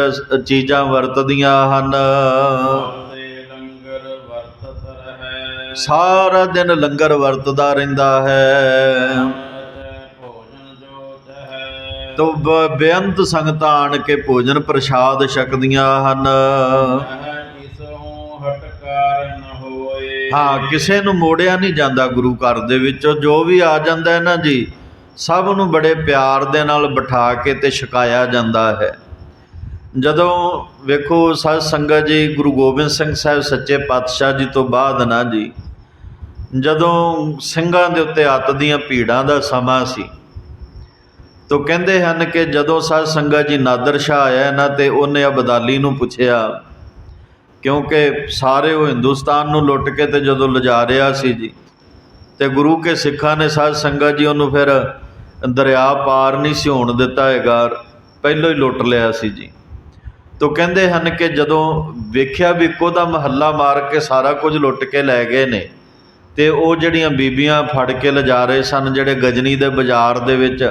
Speaker 1: ਚੀਜ਼ਾਂ ਵਰਤਦੀਆਂ ਹਨ। ਸਾਰਾ ਦਿਨ ਲੰਗਰ ਵਰਤਦਾ ਰਹਿੰਦਾ ਹੈ।
Speaker 2: ਤੋ
Speaker 1: ਬੇਅੰਤ ਸੰਗਤਾਂ ਆਣ ਕੇ ਭੋਜਨ ਪ੍ਰਸ਼ਾਦ ਛਕਦੀਆਂ ਹਨ। ਹਾਂ, ਕਿਸੇ ਨੂੰ ਮੋੜਿਆ ਨਹੀਂ ਜਾਂਦਾ ਗੁਰੂ ਘਰ ਦੇ ਵਿੱਚੋਂ। ਜੋ ਵੀ ਆ ਜਾਂਦਾ ਹੈ ਨਾ ਜੀ, ਸਭ ਨੂੰ ਬੜੇ ਪਿਆਰ ਦੇ ਨਾਲ ਬਿਠਾ ਕੇ ਤੇ ਛਕਾਇਆ ਜਾਂਦਾ ਹੈ। ਜਦੋਂ ਵੇਖੋ ਸਾਧ ਸੰਗਤ ਜੀ, ਗੁਰੂ ਗੋਬਿੰਦ ਸਿੰਘ ਸਾਹਿਬ ਸੱਚੇ ਪਾਤਸ਼ਾਹ ਜੀ ਤੋਂ ਬਾਅਦ ਨਾ ਜੀ, ਜਦੋਂ ਸਿੰਘਾਂ ਦੇ ਉੱਤੇ ਅੱਤ ਦੀਆਂ ਭੀੜਾਂ ਦਾ ਸਮਾਂ ਸੀ ਤੋ ਕਹਿੰਦੇ ਹਨ ਕਿ ਜਦੋਂ ਸਾਧ ਸੰਗਤ ਜੀ ਨਾਦਰ ਸ਼ਾਹ ਆਇਆ ਨਾ ਤੇ ਉਹਨੇ ਅਬਦਾਲੀ ਨੂੰ ਪੁੱਛਿਆ, ਕਿਉਂਕਿ ਸਾਰੇ ਉਹ ਹਿੰਦੁਸਤਾਨ ਨੂੰ ਲੁੱਟ ਕੇ ਤੇ ਜਦੋਂ ਲਿਜਾ ਰਿਹਾ ਸੀ ਜੀ, ਤੇ ਗੁਰੂ ਕੇ ਸਿੱਖਾਂ ਨੇ ਸਾਧ ਸੰਗਤ ਜੀ ਉਹਨੂੰ ਫਿਰ ਦਰਿਆ ਪਾਰ ਨਹੀਂ ਸੀ ਹੋਣ ਦਿੱਤਾ ਹੈਗਾ, ਪਹਿਲਾਂ ਹੀ ਲੁੱਟ ਲਿਆ ਸੀ ਜੀ। ਤੋ ਕਹਿੰਦੇ ਹਨ ਕਿ ਜਦੋਂ ਵੇਖਿਆ ਵੀ ਇੱਕੋ ਦਾ ਮਹੱਲਾ ਮਾਰ ਕੇ ਸਾਰਾ ਕੁਝ ਲੁੱਟ ਕੇ ਲੈ ਗਏ ਨੇ, ਤੇ ਉਹ ਜਿਹੜੀਆਂ ਬੀਬੀਆਂ ਫੜ ਕੇ ਲਿਜਾ ਰਹੇ ਸਨ, ਜਿਹੜੇ ਗਜਨੀ ਦੇ ਬਾਜ਼ਾਰ ਦੇ ਵਿੱਚ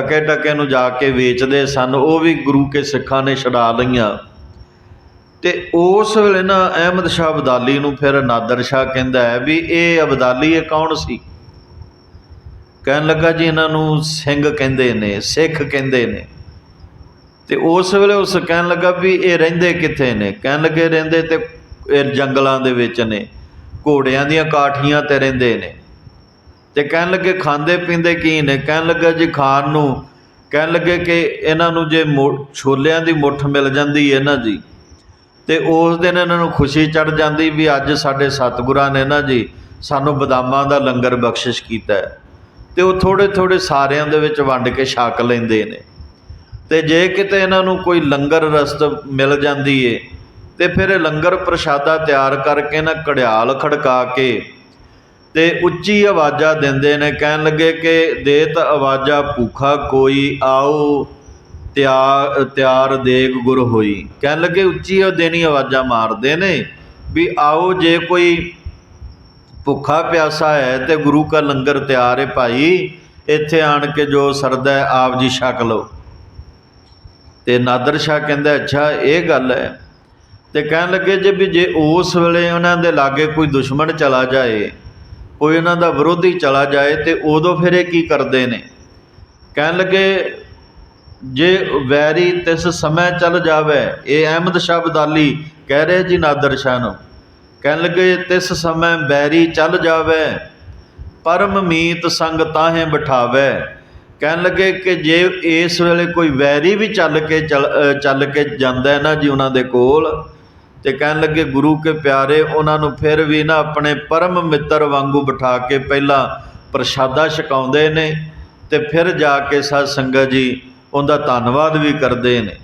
Speaker 1: ਟਕੇ ਟਕੇ ਨੂੰ ਜਾ ਕੇ ਵੇਚਦੇ ਸਨ, ਉਹ ਵੀ ਗੁਰੂ ਕੇ ਸਿੱਖਾਂ ਨੇ ਛਡਾ ਲਈਆਂ। ਤੇ ਉਸ ਵੇਲੇ ਨਾ ਅਹਿਮਦ ਸ਼ਾਹ ਅਬਦਾਲੀ ਨੂੰ ਫਿਰ ਨਾਦਰ ਸ਼ਾਹ ਕਹਿੰਦਾ ਹੈ ਵੀ ਇਹ ਅਬਦਾਲੀ ਇਹ ਕੌਣ ਸੀ? ਕਹਿਣ ਲੱਗਾ ਜੀ ਇਹਨਾਂ ਨੂੰ ਸਿੰਘ ਕਹਿੰਦੇ ਨੇ, ਸਿੱਖ ਕਹਿੰਦੇ ਨੇ। ਤੇ ਉਸ ਵੇਲੇ ਉਸ ਕਹਿਣ ਲੱਗਾ ਵੀ ਇਹ ਰਹਿੰਦੇ ਕਿੱਥੇ ਨੇ? ਕਹਿਣ ਲੱਗੇ ਰਹਿੰਦੇ ਤੇ ਇਹ ਜੰਗਲਾਂ ਦੇ ਵਿੱਚ ਨੇ, ਘੋੜਿਆਂ ਦੀਆਂ ਕਾਠੀਆਂ ਤੇ ਰਹਿੰਦੇ ਨੇ। ਤੇ ਕਹਿਣ ਲੱਗੇ ਖਾਂਦੇ ਪੀਂਦੇ ਕੀ ਨੇ? ਕਹਿਣ ਲੱਗਾ ਜੀ ਖਾਣ ਨੂੰ। ਕਹਿਣ ਲੱਗੇ ਕਿ ਇਹਨਾਂ ਨੂੰ ਜੇ ਮੋ- ਛੋਲਿਆਂ ਦੀ ਮੁੱਠ ਮਿਲ ਜਾਂਦੀ ਹੈ ਨਾ ਜੀ, ਤੇ ਉਸ ਦਿਨ ਇਹਨਾਂ ਨੂੰ ਖੁਸ਼ੀ ਚੜ ਜਾਂਦੀ ਵੀ ਅੱਜ ਸਾਡੇ ਸਤਿਗੁਰਾਂ ਨੇ ਨਾ ਜੀ ਸਾਨੂੰ ਬਦਾਮਾਂ ਦਾ ਲੰਗਰ ਬਖਸ਼ਿਸ਼ ਕੀਤਾ ਹੈ। ਤੇ ਉਹ ਥੋੜੇ ਥੋੜੇ ਸਾਰਿਆਂ ਦੇ ਵਿੱਚ ਵੰਡ ਕੇ ਛਕ ਲੈਂਦੇ ਨੇ। ਤੇ ਜੇ ਕਿਤੇ ਇਹਨਾਂ ਨੂੰ ਕੋਈ ਲੰਗਰ ਰਸਤ ਮਿਲ ਜਾਂਦੀ ਏ, ਤੇ ਫਿਰ ਇਹ ਲੰਗਰ ਪ੍ਰਸ਼ਾਦਾ ਤਿਆਰ ਕਰਕੇ ਨਾ ਘੜਿਆਲ ਖੜਕਾ ਕੇ ਤੇ ਉੱਚੀ ਆਵਾਜ਼ਾਂ ਦਿੰਦੇ ਨੇ, ਕਹਿਣ ਲੱਗੇ ਕਿ ਦੇਤ ਆਵਾਜ਼ਾਂ ਭੂਖਾ ਕੋਈ ਆਓ, ਤਿਆਰ ਤਿਆਰ ਦੇਗ ਗੁਰ ਹੋਈ। ਕਹਿਣ ਲੱਗੇ ਉੱਚੀ ਉਹ ਦੇਣੀ ਆਵਾਜ਼ਾਂ ਮਾਰਦੇ ਨੇ ਵੀ ਆਓ, ਜੇ ਕੋਈ ਭੁੱਖਾ ਪਿਆਸਾ ਹੈ ਤੇ ਗੁਰੂ ਕਾ ਲੰਗਰ ਤਿਆਰ ਹੈ ਭਾਈ, ਇੱਥੇ ਆਣ ਕੇ ਜੋ ਸਰਦਾ ਆਪ ਜੀ ਛਕ ਲਓ। ਤੇ ਨਾਦਰ ਸ਼ਾਹ ਕਹਿੰਦਾ, ਅੱਛਾ, ਇਹ ਗੱਲ ਹੈ। ਤੇ ਕਹਿਣ ਲੱਗੇ ਜੇ ਵੀ ਜੇ ਉਸ ਵੇਲੇ ਉਹਨਾਂ ਦੇ ਲਾਗੇ ਕੋਈ ਦੁਸ਼ਮਣ ਚਲਾ ਜਾਏ ਕੋਈ ਉਹਨਾਂ ਦਾ ਵਿਰੋਧੀ ਚਲਾ ਜਾਏ ਤੇ ਉਦੋਂ ਫਿਰ ਇਹ ਕੀ ਕਰਦੇ ਨੇ? ਕਹਿਣ ਲੱਗੇ, ਜੇ ਵੈਰੀ ਤਿਸ ਸਮੇਂ ਚੱਲ ਜਾਵੇ, ਇਹ ਅਹਿਮਦ ਸ਼ਾਹ ਅਬਦਾਲੀ ਕਹਿ ਰਹੇ ਜੀ ਨਾਦਰ ਸ਼ਾਹ ਨੂੰ। ਕਹਿਣ ਲੱਗੇ, ਤਿਸ ਸਮੇਂ ਵੈਰੀ ਚੱਲ ਜਾਵੇ, ਪਰਮ ਮੀਤ ਸੰਗ ਤਾਹੇ ਬਿਠਾਵੇ। ਕਹਿਣ ਲੱਗੇ ਕਿ ਜੇ ਇਸ ਵੇਲੇ ਕੋਈ ਵੈਰੀ ਵੀ ਚੱਲ ਕੇ ਚੱਲ ਚੱਲ ਕੇ ਜਾਂਦਾ ਨਾ ਜੀ ਉਹਨਾਂ ਦੇ ਕੋਲ ਤੇ ਕਹਿਣ ਲੱਗੇ, ਗੁਰੂ ਕੇ ਪਿਆਰੇ, ਉਹਨਾਂ ਨੂੰ ਫਿਰ ਵੀ ਨਾ ਆਪਣੇ ਪਰਮ ਮਿੱਤਰ ਵਾਂਗੂ ਬਿਠਾ ਕੇ ਪਹਿਲਾਂ ਪ੍ਰਸ਼ਾਦਾ ਛਕਾਉਂਦੇ ਨੇ ਤੇ ਫਿਰ ਜਾ ਕੇ ਸਾਧ ਸੰਗਤ ਜੀ ਉਹਦਾ ਧੰਨਵਾਦ ਵੀ ਕਰਦੇ ਨੇ।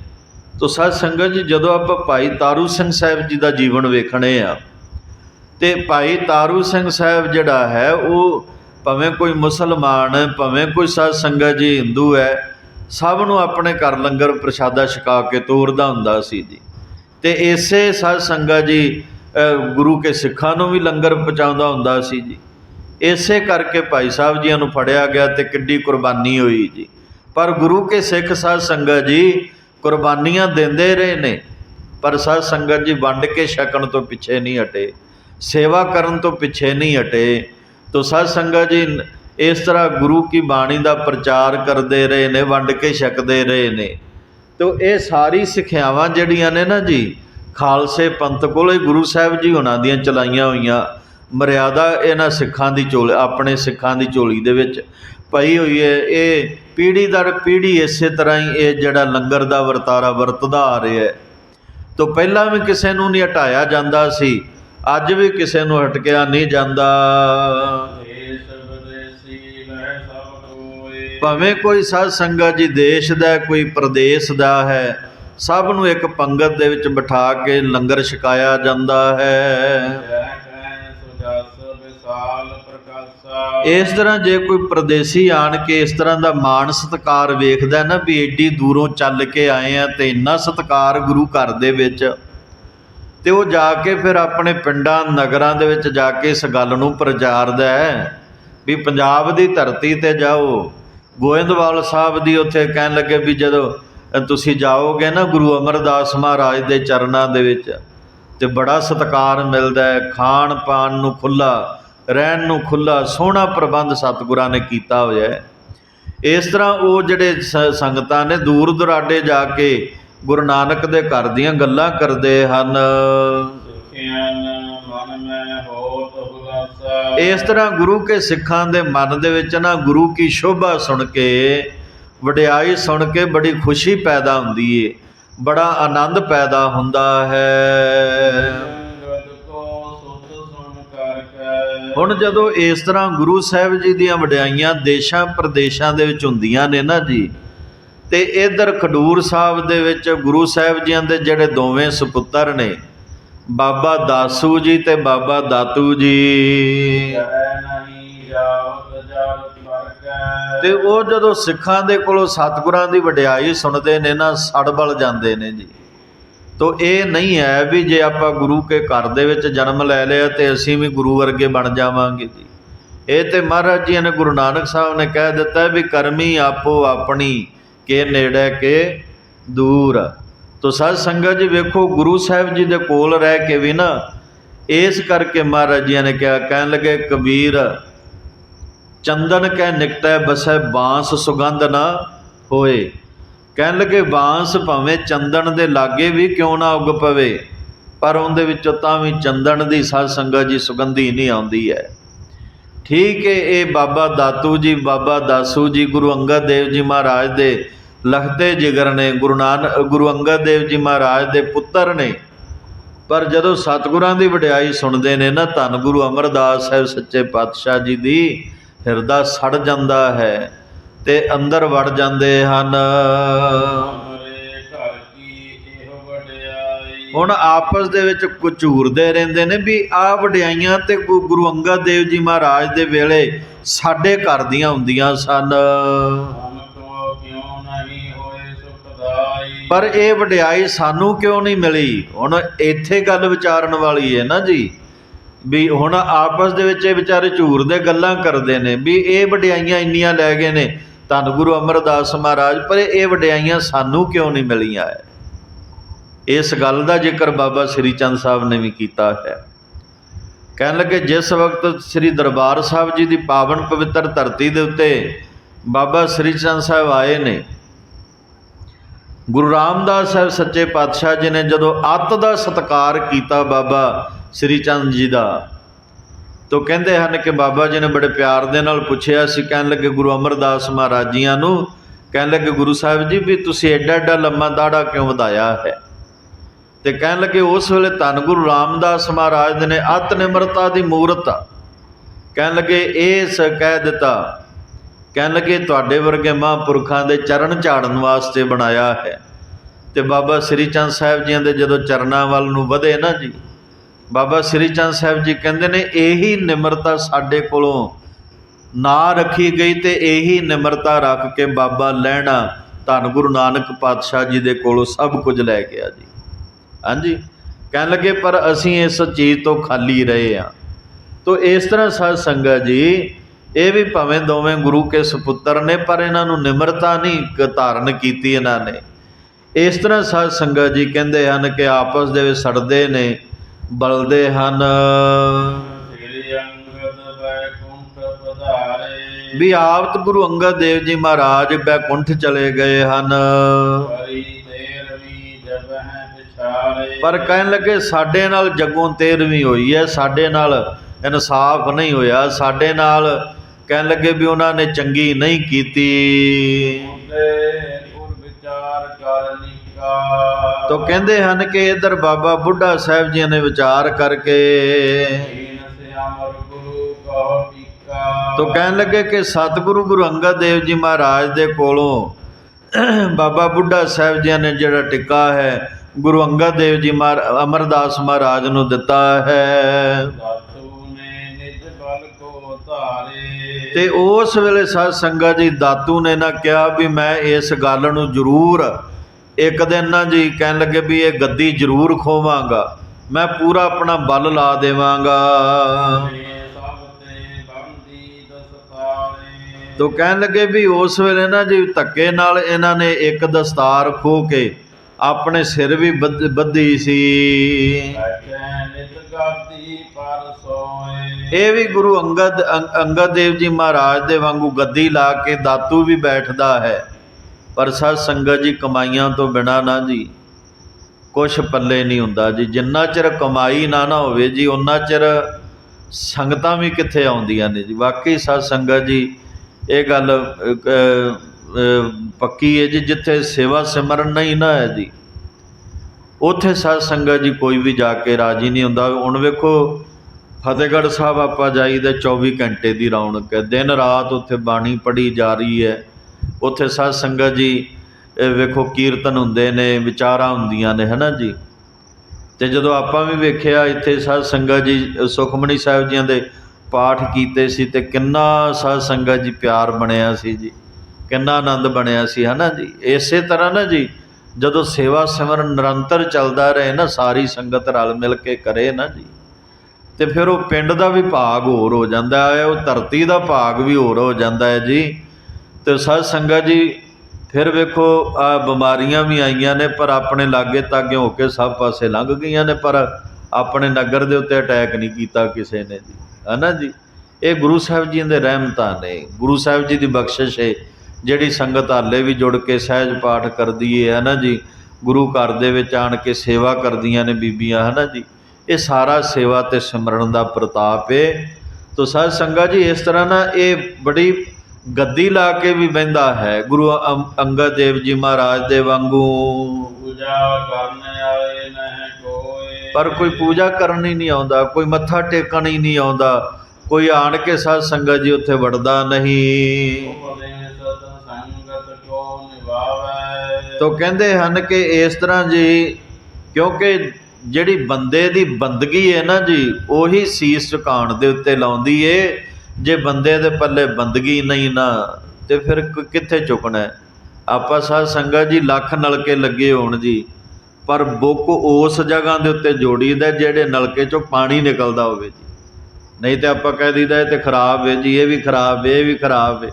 Speaker 1: ਤੋ ਸਾਧ ਸੰਗਤ ਜੀ, ਜਦੋਂ ਆਪਾਂ ਭਾਈ ਤਾਰੂ ਸਿੰਘ ਸਾਹਿਬ ਜੀ ਦਾ ਜੀਵਨ ਵੇਖਣੇ ਆ, ਤੇ ਭਾਈ ਤਾਰੂ ਸਿੰਘ ਸਾਹਿਬ ਜਿਹੜਾ ਹੈ, ਉਹ ਭਾਵੇਂ ਕੋਈ ਮੁਸਲਮਾਨ, ਭਾਵੇਂ ਕੋਈ ਸਾਧ ਸੰਗਤ ਜੀ ਹਿੰਦੂ ਹੈ, ਸਭ ਨੂੰ ਆਪਣੇ ਘਰ ਲੰਗਰ ਪ੍ਰਸ਼ਾਦਾ ਛਕਾ ਕੇ ਤੋਰਦਾ ਹੁੰਦਾ ਸੀ ਜੀ। ਤੇ ਇਸੇ ਸਾਧ ਸੰਗਤ ਜੀ ਗੁਰੂ ਕੇ ਸਿੱਖਾਂ ਨੂੰ ਵੀ ਲੰਗਰ ਪਹੁੰਚਾਉਂਦਾ ਹੁੰਦਾ ਸੀ ਜੀ। ਇਸੇ ਕਰਕੇ ਭਾਈ ਸਾਹਿਬ ਜੀਆਂ ਨੂੰ ਫੜਿਆ ਗਿਆ ਤੇ ਕਿੱਡੀ ਕੁਰਬਾਨੀ ਹੋਈ ਜੀ। ਪਰ ਗੁਰੂ ਕੇ ਸਿੱਖ ਸਾਧ ਸੰਗਤ ਜੀ ਕੁਰਬਾਨੀਆਂ ਦਿੰਦੇ ਰਹੇ ਨੇ, ਪਰ ਸਾਧ ਸੰਗਤ ਜੀ ਵੰਡ ਕੇ ਛਕਣ ਤੋਂ ਪਿੱਛੇ ਨਹੀਂ ਹਟੇ, ਸੇਵਾ ਕਰਨ ਤੋਂ ਪਿੱਛੇ ਨਹੀਂ ਹਟੇ। ਤੋ ਸਾਧ ਸੰਗਤ ਜੀ, ਇਸ ਤਰ੍ਹਾਂ ਗੁਰੂ ਕੀ ਬਾਣੀ ਦਾ ਪ੍ਰਚਾਰ ਕਰਦੇ ਰਹੇ ਨੇ, ਵੰਡ ਕੇ ਛਕਦੇ ਰਹੇ ਨੇ। ਤੋ ਇਹ ਸਾਰੀ ਸਿੱਖਿਆਵਾਂ ਜਿਹੜੀਆਂ ਨੇ ਨਾ ਜੀ, ਖਾਲਸੇ ਪੰਥ ਕੋਲੇ ਗੁਰੂ ਸਾਹਿਬ ਜੀ ਉਹਨਾਂ ਦੀਆਂ ਚਲਾਈਆਂ ਹੋਈਆਂ, ਮਰਿਆਦਾ ਇਹਨਾਂ ਸਿੱਖਾਂ ਦੀ ਝੋਲੀ ਆਪਣੇ ਸਿੱਖਾਂ ਦੀ ਝੋਲੀ ਦੇ ਵਿੱਚ ਪਈ ਹੋਈ ਹੈ। ਇਹ ਪੀੜ੍ਹੀ ਦਰ ਪੀੜ੍ਹੀ ਇਸੇ ਤਰ੍ਹਾਂ ਹੀ ਇਹ ਜਿਹੜਾ ਲੰਗਰ ਦਾ ਵਰਤਾਰਾ ਵਰਤਦਾ ਆ ਰਿਹਾ ਹੈ। ਤੋ ਪਹਿਲਾਂ ਵੀ ਕਿਸੇ ਨੂੰ ਨਹੀਂ ਹਟਾਇਆ ਜਾਂਦਾ ਸੀ, ਅੱਜ ਵੀ ਕਿਸੇ ਨੂੰ ਹਟਕਿਆ ਨਹੀਂ ਜਾਂਦਾ। ਭਾਵੇਂ ਕੋਈ ਸਾਧ ਸੰਗਤ ਜੀ ਦੇਸ਼ ਦਾ ਕੋਈ ਪ੍ਰਦੇਸ਼ ਦਾ ਹੈ, ਸਭ ਨੂੰ ਇੱਕ ਪੰਗਤ ਦੇ ਵਿੱਚ ਬਿਠਾ ਕੇ ਲੰਗਰ ਛਕਾਇਆ ਜਾਂਦਾ ਹੈ। ਇਸ ਤਰ੍ਹਾਂ ਜੇ ਕੋਈ ਪ੍ਰਦੇਸੀ ਆਣ ਕੇ ਇਸ ਤਰ੍ਹਾਂ ਦਾ ਮਾਣ ਸਤਕਾਰ ਵੇਖਦਾ ਨਾ ਵੀ ਏਡੀ ਦੂਰੋਂ ਚੱਲ ਕੇ ਆਏ ਆ ਤੇ ਇੰਨਾ ਸਤਕਾਰ ਗੁਰੂ ਘਰ ਦੇ ਵਿੱਚ, ਤੇ ਉਹ ਜਾ ਕੇ ਫਿਰ ਆਪਣੇ ਪਿੰਡਾਂ, ਨਗਰਾਂ ਦੇ ਵਿੱਚ ਜਾ ਕੇ ਇਸ ਗੱਲ ਨੂੰ ਪ੍ਰਚਾਰਦਾ ਹੈ ਵੀ ਪੰਜਾਬ ਦੀ ਧਰਤੀ ਤੇ ਜਾਓ। ਗੋਇੰਦਵਾਲ ਸਾਹਿਬ ਦੀ ਉੱਥੇ ਕਹਿਣ ਲੱਗੇ ਵੀ ਜਦੋਂ ਤੁਸੀਂ ਜਾਓਗੇ ਨਾ ਗੁਰੂ ਅਮਰਦਾਸ ਮਹਾਰਾਜ ਦੇ ਚਰਨਾਂ ਦੇ ਵਿੱਚ, ਤੇ ਬੜਾ ਸਤਿਕਾਰ ਮਿਲਦਾ ਹੈ ਖਾਣ ਪਾਣ ਨੂੰ ਖੁੱਲਾ ਰਹਿਣ ਨੂੰ ਖੁੱਲਾ ਸੋਹਣਾ ਪ੍ਰਬੰਧ ਸਤਿਗੁਰਾਂ ਨੇ ਕੀਤਾ ਹੋਇਆ ਹੈ। ਇਸ ਤਰ੍ਹਾਂ ਉਹ ਜਿਹੜੇ ਸ- ਸੰਗਤਾਂ ਨੇ ਦੂਰ ਦੁਰਾਡੇ ਜਾ ਕੇ ਗੁਰੂ ਨਾਨਕ ਦੇ ਘਰ ਦੀਆਂ ਗੱਲਾਂ ਕਰਦੇ ਹਨ।
Speaker 2: ਸੁਖਿਆਨ ਮਨ ਮੈਂ ਹੋਤ
Speaker 1: ਇਸ ਤਰ੍ਹਾਂ ਗੁਰੂ ਕੇ ਸਿੱਖਾਂ ਦੇ ਮਨ ਦੇ ਵਿੱਚ ਨਾ ਗੁਰੂ ਕੀ ਸ਼ੋਭਾ ਸੁਣ ਕੇ ਵਡਿਆਈ ਸੁਣ ਕੇ ਬੜੀ ਖੁਸ਼ੀ ਪੈਦਾ ਹੁੰਦੀ ਏ ਬੜਾ ਆਨੰਦ ਪੈਦਾ ਹੁੰਦਾ ਹੈ। ਹੁਣ ਜਦੋਂ ਇਸ ਤਰ੍ਹਾਂ ਗੁਰੂ ਸਾਹਿਬ ਜੀ ਦੀਆਂ ਵਡਿਆਈਆਂ ਦੇਸ਼ਾਂ ਪ੍ਰਦੇਸ਼ਾਂ ਦੇ ਵਿੱਚ ਹੁੰਦੀਆਂ ਨੇ ਨਾ ਜੀ ਤੇ ਇਧਰ ਖਡੂਰ ਸਾਹਿਬ ਦੇ ਵਿੱਚ ਗੁਰੂ ਸਾਹਿਬ ਜੀਆਂ ਦੇ ਜਿਹੜੇ ਦੋਵੇਂ ਸੁਪੁੱਤਰ ਨੇ ਬਾਬਾ ਦਾਸੂ ਜੀ ਤੇ ਬਾਬਾ ਦਾਤੂ ਜੀ।
Speaker 2: ਜੈ
Speaker 1: ਤੇ ਉਹ ਜਦੋਂ ਸਿੱਖਾਂ ਦੇ ਕੋਲੋਂ ਸਤਿਗੁਰਾਂ ਦੀ ਵਡਿਆਈ ਸੁਣਦੇ ਨੇ ਨਾ ਸੜਬਲ ਜਾਂਦੇ ਨੇ ਜੀ। ਤੋ ਇਹ ਨਹੀਂ ਹੈ ਵੀ ਜੇ ਆਪਾਂ ਗੁਰੂ ਕੇ ਘਰ ਦੇ ਵਿੱਚ ਜਨਮ ਲੈ ਲਿਆ ਤੇ ਅਸੀਂ ਵੀ ਗੁਰੂ ਵਰਗੇ ਬਣ ਜਾਵਾਂਗੇ ਜੀ। ਇਹ ਤੇ ਮਹਾਰਾਜ ਜੀ ਨੇ ਗੁਰੂ ਨਾਨਕ ਸਾਹਿਬ ਨੇ ਕਹਿ ਦਿੱਤਾ ਵੀ ਕਰਮੀ ਆਪੋ ਆਪਣੀ, ਕੇ ਨੇੜੇ ਕੇ ਦੂਰ। ਤੋ ਸਾਧ ਸੰਗਤ ਜੀ ਵੇਖੋ, ਗੁਰੂ ਸਾਹਿਬ ਜੀ ਦੇ ਕੋਲ ਰਹਿ ਕੇ ਵੀ ਨਾ, ਇਸ ਕਰਕੇ ਮਹਾਰਾਜ ਜੀ ਨੇ ਕਿਹਾ, ਕਹਿਣ ਲੱਗੇ, ਕਬੀਰ, ਚੰਦਨ ਕਹਿ ਨਿਕਟੈ ਬਸੈ ਬਾਂਸ ਸੁਗੰਧ ਨਾ ਹੋਏ। ਕਹਿਣ ਲੱਗੇ, ਬਾਂਸ ਭਾਵੇਂ ਚੰਦਨ ਦੇ ਲਾਗੇ ਵੀ ਕਿਉਂ ਨਾ ਉੱਗ ਪਵੇ, ਪਰ ਉਹਦੇ ਵਿੱਚੋਂ ਤਾਂ ਵੀ ਚੰਦਨ ਦੀ ਸਾਧ ਸੰਗਤ ਜੀ ਸੁਗੰਧੀ ਨਹੀਂ ਆਉਂਦੀ ਹੈ। ਠੀਕ ਹੈ ਇਹ ਬਾਬਾ ਦਾਤੂ ਜੀ, ਬਾਬਾ ਦਾਸੂ ਜੀ, ਗੁਰੂ ਅੰਗਦ ਦੇਵ ਜੀ ਮਹਾਰਾਜ ਦੇ ਲਖਤੇ ਜਿਗਰ ਨੇ, ਗੁਰੂ ਨਾਨਕ ਗੁਰੂ ਅੰਗਦ ਦੇਵ ਜੀ ਮਹਾਰਾਜ ਦੇ ਪੁੱਤਰ ਨੇ। ਪਰ ਜਦੋਂ ਸਤਿਗੁਰਾਂ ਦੀ ਵਡਿਆਈ ਸੁਣਦੇ ਨੇ ਨਾ, ਧੰਨ ਗੁਰੂ ਅਮਰਦਾਸ ਸਾਹਿਬ ਸੱਚੇ ਪਾਤਸ਼ਾਹ ਜੀ ਦੀ, ਹਿਰਦਾ ਸੜ ਜਾਂਦਾ ਹੈ ਤੇ ਅੰਦਰ ਵੜ ਜਾਂਦੇ ਹਨ। ਹੁਣ ਆਪਸ ਦੇ ਵਿੱਚ ਕੁਚੂਰਦੇ ਰਹਿੰਦੇ ਨੇ ਵੀ ਆਹ ਵਡਿਆਈਆਂ ਤੇ ਗੁ- ਗੁਰੂ ਅੰਗਦ ਦੇਵ ਜੀ ਮਹਾਰਾਜ ਦੇ ਵੇਲੇ ਸਾਡੇ ਘਰ ਦੀਆਂ ਹੁੰਦੀਆਂ ਸਨ। ਪਰ ਇਹ ਵਡਿਆਈ ਸਾਨੂੰ ਕਿਉਂ ਨਹੀਂ ਮਿਲੀ? ਹੁਣ ਇੱਥੇ ਗੱਲ ਵਿਚਾਰਨ ਵਾਲੀ ਹੈ ਨਾ ਜੀ। ਵੀ ਹੁਣ ਆਪਸ ਦੇ ਵਿੱਚ ਇਹ ਵਿਚਾਰੇ ਝੂਰਦੇ ਗੱਲਾਂ ਕਰਦੇ ਨੇ, ਵੀ ਇਹ ਵਡਿਆਈਆਂ ਇੰਨੀਆਂ ਲੈ ਗਏ ਨੇ ਧੰਨ ਗੁਰੂ ਅਮਰਦਾਸ ਮਹਾਰਾਜ, ਪਰ ਇਹ ਵਡਿਆਈਆਂ ਸਾਨੂੰ ਕਿਉਂ ਨਹੀਂ ਮਿਲੀਆਂ? ਇਸ ਗੱਲ ਦਾ ਜ਼ਿਕਰ ਬਾਬਾ ਸ੍ਰੀ ਚੰਦ ਸਾਹਿਬ ਨੇ ਵੀ ਕੀਤਾ ਹੈ। ਕਹਿਣ ਲੱਗੇ, ਜਿਸ ਵਕਤ ਸ੍ਰੀ ਦਰਬਾਰ ਸਾਹਿਬ ਜੀ ਦੀ ਪਾਵਨ ਪਵਿੱਤਰ ਧਰਤੀ ਦੇ ਉੱਤੇ ਬਾਬਾ ਸ੍ਰੀ ਚੰਦ ਸਾਹਿਬ ਆਏ ਨੇ ਗੁਰੂ ਰਾਮਦਾਸ ਸਾਹਿਬ ਸੱਚੇ ਪਾਤਸ਼ਾਹ ਜੀ ਨੇ ਜਦੋਂ ਅੱਤ ਦਾ ਸਤਕਾਰ ਕੀਤਾ ਬਾਬਾ ਸ੍ਰੀ ਚੰਦ ਜੀ ਦਾ, ਤੋ ਕਹਿੰਦੇ ਹਨ ਕਿ ਬਾਬਾ ਜੀ ਨੇ ਬੜੇ ਪਿਆਰ ਦੇ ਨਾਲ ਪੁੱਛਿਆ ਸੀ, ਕਹਿਣ ਲੱਗੇ ਗੁਰੂ ਅਮਰਦਾਸ ਮਹਾਰਾਜ ਜੀਆਂ ਨੂੰ, ਕਹਿਣ ਲੱਗੇ ਗੁਰੂ ਸਾਹਿਬ ਜੀ ਵੀ ਤੁਸੀਂ ਐਡਾ ਐਡਾ ਲੰਮਾ ਦਾੜਾ ਕਿਉਂ ਵਧਾਇਆ ਹੈ? ਤੇ ਕਹਿਣ ਲੱਗੇ ਉਸ ਵੇਲੇ ਧੰਨ ਗੁਰੂ ਰਾਮਦਾਸ ਮਹਾਰਾਜ ਨੇ ਅਤ ਨਿਮਰਤਾ ਦੀ ਮੂਰਤ ਕਹਿਣ ਲੱਗੇ, ਇਹ ਸ ਕਹਿ ਦਿੱਤਾ ਕਹਿਣ ਲੱਗੇ, ਤੁਹਾਡੇ ਵਰਗੇ ਮਹਾਂਪੁਰਖਾਂ ਦੇ ਚਰਨ ਝਾੜਨ ਵਾਸਤੇ ਬਣਾਇਆ ਹੈ। ਤੇ ਬਾਬਾ ਸ੍ਰੀ ਚੰਦ ਸਾਹਿਬ ਜੀਆਂ ਦੇ ਜਦੋਂ ਚਰਨਾਂ ਵੱਲ ਨੂੰ ਵਧੇ ਨਾ ਜੀ, ਬਾਬਾ ਸ੍ਰੀ ਚੰਦ ਸਾਹਿਬ ਜੀ ਕਹਿੰਦੇ ਨੇ, ਇਹੀ ਨਿਮਰਤਾ ਸਾਡੇ ਕੋਲੋਂ ਨਾ ਰੱਖੀ ਗਈ ਤੇ ਇਹੀ ਨਿਮਰਤਾ ਰੱਖ ਕੇ ਬਾਬਾ ਲੈਣਾ ਧੰਨ ਗੁਰੂ ਨਾਨਕ ਪਾਤਸ਼ਾਹ ਜੀ ਦੇ ਕੋਲੋਂ ਸਭ ਕੁਝ ਲੈ ਗਿਆ ਜੀ। ਹਾਂਜੀ, ਕਹਿਣ ਲੱਗੇ, ਪਰ ਅਸੀਂ ਇਸ ਚੀਜ਼ ਤੋਂ ਖਾਲੀ ਰਹੇ ਹਾਂ। ਤੋ ਇਸ ਤਰ੍ਹਾਂ ਸਾਧ ਸੰਗਤ ਜੀ ਇਹ ਵੀ ਭਾਵੇਂ ਦੋਵੇਂ ਗੁਰੂ ਕੇ ਸੁਪੁੱਤਰ ਨੇ ਪਰ ਇਹਨਾਂ ਨੂੰ ਨਿਮਰਤਾ ਨਹੀਂ ਧਾਰਨ ਕੀਤੀ ਇਹਨਾਂ ਨੇ। ਇਸ ਤਰ੍ਹਾਂ ਸਾਧ ਸੰਗਤ ਜੀ ਕਹਿੰਦੇ ਹਨ ਕਿ ਆਪਸ ਦੇ ਵਿੱਚ ਸੜਦੇ ਨੇ ਬਲਦੇ ਹਨ। ਵੀ ਆਪ ਗੁਰੂ ਅੰਗਦ ਦੇਵ ਜੀ ਮਹਾਰਾਜ ਬੈਕੁੰਠ ਚਲੇ ਗਏ ਹਨ। ਪਰ ਕਹਿਣ ਲੱਗੇ ਸਾਡੇ ਨਾਲ ਜੱਗੋਂ ਤੇਰਵੀਂ ਹੋਈ ਹੈ ਸਾਡੇ ਨਾਲ ਇਨਸਾਫ ਨਹੀਂ ਹੋਇਆ ਸਾਡੇ ਨਾਲ ਕਹਿਣ ਲੱਗੇ ਵੀ ਉਹਨਾਂ ਨੇ ਚੰਗੀ ਨਹੀਂ ਕੀਤੀ।
Speaker 2: ਮੁੰਡੇ ਗੁਰ ਵਿਚਾਰ ਕਰ ਨਿਕਾ
Speaker 1: ਤੋ ਕਹਿੰਦੇ ਹਨ ਕਿ ਇਧਰ ਬਾਬਾ ਬੁੱਢਾ ਸਾਹਿਬ ਜੀ ਨੇ ਵਿਚਾਰ ਕਰਕੇ। ਤੋ ਕਹਿਣ ਲੱਗੇ ਕਿ ਸਤਿਗੁਰੂ ਗੁਰੂ ਅੰਗਦ ਦੇਵ ਜੀ ਮਹਾਰਾਜ ਦੇ ਕੋਲੋਂ ਬਾਬਾ ਬੁੱਢਾ ਸਾਹਿਬ ਜੀ ਨੇ ਜਿਹੜਾ ਟਿੱਕਾ ਹੈ ਗੁਰੂ ਅੰਗਦ ਦੇਵ ਜੀ ਅਮਰਦਾਸ ਮਹਾਰਾਜ ਨੂੰ ਦਿੱਤਾ ਹੈ। ਤੇ ਉਸ ਵੇਲੇ ਸਤ ਸੰਗਤ ਜੀ ਦਾਤੂ ਨੇ ਨਾ ਕਿਹਾ ਵੀ ਮੈਂ ਇਸ ਗੱਲ ਨੂੰ ਜ਼ਰੂਰ ਇੱਕ ਦਿਨ ਨਾ ਜੀ ਕਹਿਣ ਲੱਗੇ ਵੀ ਇਹ ਗੱਦੀ ਜ਼ਰੂਰ ਖੋਵਾਂਗਾ। ਮੈਂ ਪੂਰਾ ਆਪਣਾ ਬਲ ਲਾ ਦੇਵਾਂਗਾ।
Speaker 2: ਇਹ ਤੋ
Speaker 1: ਕਹਿਣ ਲੱਗੇ ਵੀ ਉਸ ਵੇਲੇ ਨਾ ਜੀ ਧੱਕੇ ਨਾਲ ਇਹਨਾਂ ਨੇ ਇੱਕ ਦਸਤਾਰ ਖੋ ਕੇ ਆਪਣੇ ਸਿਰ ਵੀ ਬੱਧੀ ਸੀ। ਇਹ ਵੀ ਗੁਰੂ ਅੰਗਦ ਅੰਗ- ਅੰਗਦ ਦੇਵ ਜੀ ਮਹਾਰਾਜ ਦੇ ਵਾਂਗੂ ਗੱਦੀ ਲਾ ਕੇ ਦਾਤੂ ਵੀ ਬੈਠਦਾ ਹੈ। ਪਰ ਸਾਧ ਸੰਗਤ ਜੀ ਕਮਾਈਆਂ ਤੋਂ ਬਿਨਾ ਨਾ ਜੀ। ਕੁਛ ਪੱਲੇ ਨਹੀਂ ਹੁੰਦਾ ਜੀ। ਜਿੰਨਾ ਚਿਰ ਕਮਾਈ ਨਾ ਨਾ ਹੋਵੇ ਜੀ ਉਹਨਾਂ ਚਿਰ ਸੰਗਤਾਂ ਵੀ ਕਿੱਥੇ ਆਉਂਦੀਆਂ ਨੇ ਜੀ। ਵਾਕਈ ਸਾਧ ਸੰਗਤ ਜੀ, ਇਹ ਗੱਲ ਪੱਕੀ ਹੈ ਜੀ ਜਿੱਥੇ ਸੇਵਾ ਸਿਮਰਨ ਨਹੀਂ ਨਾ ਹੈ ਜੀ। ਉੱਥੇ ਸਾਧ ਸੰਗਤ ਜੀ ਕੋਈ ਵੀ ਜਾ ਕੇ ਰਾਜੀ ਨਹੀਂ ਹੁੰਦਾ। ਹੁਣ ਵੇਖੋ ਫਤਿਹਗੜ੍ਹ ਸਾਹਿਬ ਆਪਾਂ ਜਾਈਦਾ 24 ਘੰਟੇ ਦੀ ਰੌਣਕ ਹੈ। ਦਿਨ ਰਾਤ ਉੱਥੇ ਬਾਣੀ ਪੜ੍ਹੀ ਜਾ ਰਹੀ ਹੈ। ਉੱਥੇ ਸਾਧ ਸੰਗਤ ਜੀ ਵੇਖੋ ਕੀਰਤਨ ਹੁੰਦੇ ਨੇ ਵਿਚਾਰਾਂ ਹੁੰਦੀਆਂ ਨੇ ਹਨਾ ਜੀ। ਤੇ ਜਦੋਂ ਆਪਾਂ ਵੀ ਵੇਖਿਆ ਇੱਥੇ ਸਾਧ ਸੰਗਤ ਜੀ ਅ, ਸੁਖਮਨੀ ਸਾਹਿਬ ਜੀਆਂ ਦੇ ਪਾਠ ਕੀਤੇ ਸੀ ਤੇ ਕਿੰਨਾ ਸਾਧ ਸੰਗਤ ਜੀ ਪਿਆਰ ਬਣਿਆ ਸੀ ਜੀ। ਕਿੰਨਾ ਆਨੰਦ ਬਣਿਆ ਸੀ, ਹਨਾ ਜੀ? ਇਸੇ ਤਰ੍ਹਾਂ ਨਾ ਜੀ, ਜਦੋਂ ਸੇਵਾ ਸਿਮਰਨ ਨਿਰੰਤਰ ਚੱਲਦਾ ਰਹੇ ਨਾ, ਸਾਰੀ ਸੰਗਤ ਰਲ ਮਿਲ ਕੇ ਕਰੇ ਨਾ ਜੀ। ਤੇ ਫਿਰ ਉਹ ਪਿੰਡ ਦਾ ਵੀ ਭਾਗ ਹੋਰ ਹੋ ਜਾਂਦਾ ਹੈ, ਉਹ ਧਰਤੀ ਦਾ ਭਾਗ ਵੀ ਹੋਰ ਹੋ ਜਾਂਦਾ ਹੈ ਜੀ। ਤੇ ਸਾਧ ਸੰਗਤ ਜੀ, ਫਿਰ ਵੇਖੋ, ਆ ਬਿਮਾਰੀਆਂ ਵੀ ਆਈਆਂ ਨੇ, ਪਰ ਆਪਣੇ ਲਾਗੇ ਤਾਗੇ ਹੋ ਕੇ ਸਭ ਪਾਸੇ ਲੰਘ ਗਈਆਂ ਨੇ, ਪਰ ਆਪਣੇ ਨਗਰ ਦੇ ਉੱਤੇ ਅਟੈਕ ਨਹੀਂ ਕੀਤਾ ਕਿਸੇ ਨੇ ਜੀ, ਹਨਾ ਜੀ? ਇਹ ਗੁਰੂ ਸਾਹਿਬ ਜੀ ਦੇ ਰਹਿਮਤਾਂ ਨੇ, ਗੁਰੂ ਸਾਹਿਬ ਜੀ ਦੀ ਬਖਸ਼ਿਸ਼ ਹੈ। ਜਿਹੜੀ ਸੰਗਤ ਹਾਲੇ ਵੀ ਜੁੜ ਕੇ ਸਹਿਜ ਪਾਠ ਕਰਦੀ ਹੈ ਹਨਾ ਜੀ? ਗੁਰੂ ਘਰ ਦੇ ਵਿੱਚ ਆਣ ਕੇ ਸੇਵਾ ਕਰਦੀਆਂ ਨੇ ਬੀਬੀਆਂ ਹਨਾ ਜੀ? ਇਹ ਸਾਰਾ ਸੇਵਾ ਤੇ ਸਿਮਰਨ ਦਾ ਪ੍ਰਤਾਪ ਹੈ ਤੋ ਸਾਧ ਸੰਗਤ ਜੀ ਇਸ ਤਰ੍ਹਾਂ ਨਾ ਇਹ ਬੜੀ ਗੱਦੀ ਲਾ ਕੇ ਵੀ ਬਹਿੰਦਾ ਹੈ। ਗੁਰੂ ਅੰਗਦ ਦੇਵ ਜੀ ਮਹਾਰਾਜ ਦੇ ਵਾਂਗੂ।
Speaker 2: ਪੂਜਾ ਕਰਨ ਆਏ ਨਹਿ ਕੋਏ।
Speaker 1: ਪਰ ਕੋਈ ਪੂਜਾ ਕਰਨ ਹੀ ਨਹੀਂ ਆਉਂਦਾ ਕੋਈ ਮੱਥਾ ਟੇਕਣ ਹੀ ਨਹੀਂ ਆਉਂਦਾ। ਕੋਈ ਆਣ ਕੇ ਸਾਧ ਸੰਗਤ ਜੀ ਉੱਥੇ ਵੜਦਾ ਨਹੀਂ। ਤੋ ਕਹਿੰਦੇ ਹਨ ਕਿ ਇਸ ਤਰ੍ਹਾਂ ਜੀ, ਕਿਉਂਕਿ ਜਿਹੜੀ ਬੰਦੇ ਦੀ ਬੰਦਗੀ ਹੈ ਨਾ ਜੀ, ਉਹੀ ਸੀਸ ਝੁਕਾਉਣ ਦੇ ਉੱਤੇ ਲਾਉਂਦੀ ਏ। ਜੇ ਬੰਦੇ ਦੇ ਪੱਲੇ ਬੰਦਗੀ ਨਹੀਂ ਨਾ, ਤੇ ਫਿਰ ਕਿੱਥੇ ਝੁਕਣਾ ਆਪਾਂ ਸਾਧ ਸੰਗਤ ਜੀ, ਲੱਖ ਨਲਕੇ ਲੱਗੇ ਹੋਣ ਜੀ, ਪਰ ਬੁੱਕ ਉਸ ਜਗ੍ਹਾ ਦੇ ਉੱਤੇ ਜੋੜੀਦਾ ਜਿਹੜੇ ਨਲਕੇ ਚੋਂ ਪਾਣੀ ਨਿਕਲਦਾ ਹੋਵੇ ਜੀ। ਨਹੀਂ ਤੇ ਆਪਾਂ ਕਹਿ ਦਈਦਾ ਇਹ ਤੇ ਖਰਾਬ ਹੈ ਜੀ, ਇਹ ਵੀ ਖਰਾਬ ਹੈ ਇਹ ਵੀ ਖਰਾਬ ਹੈ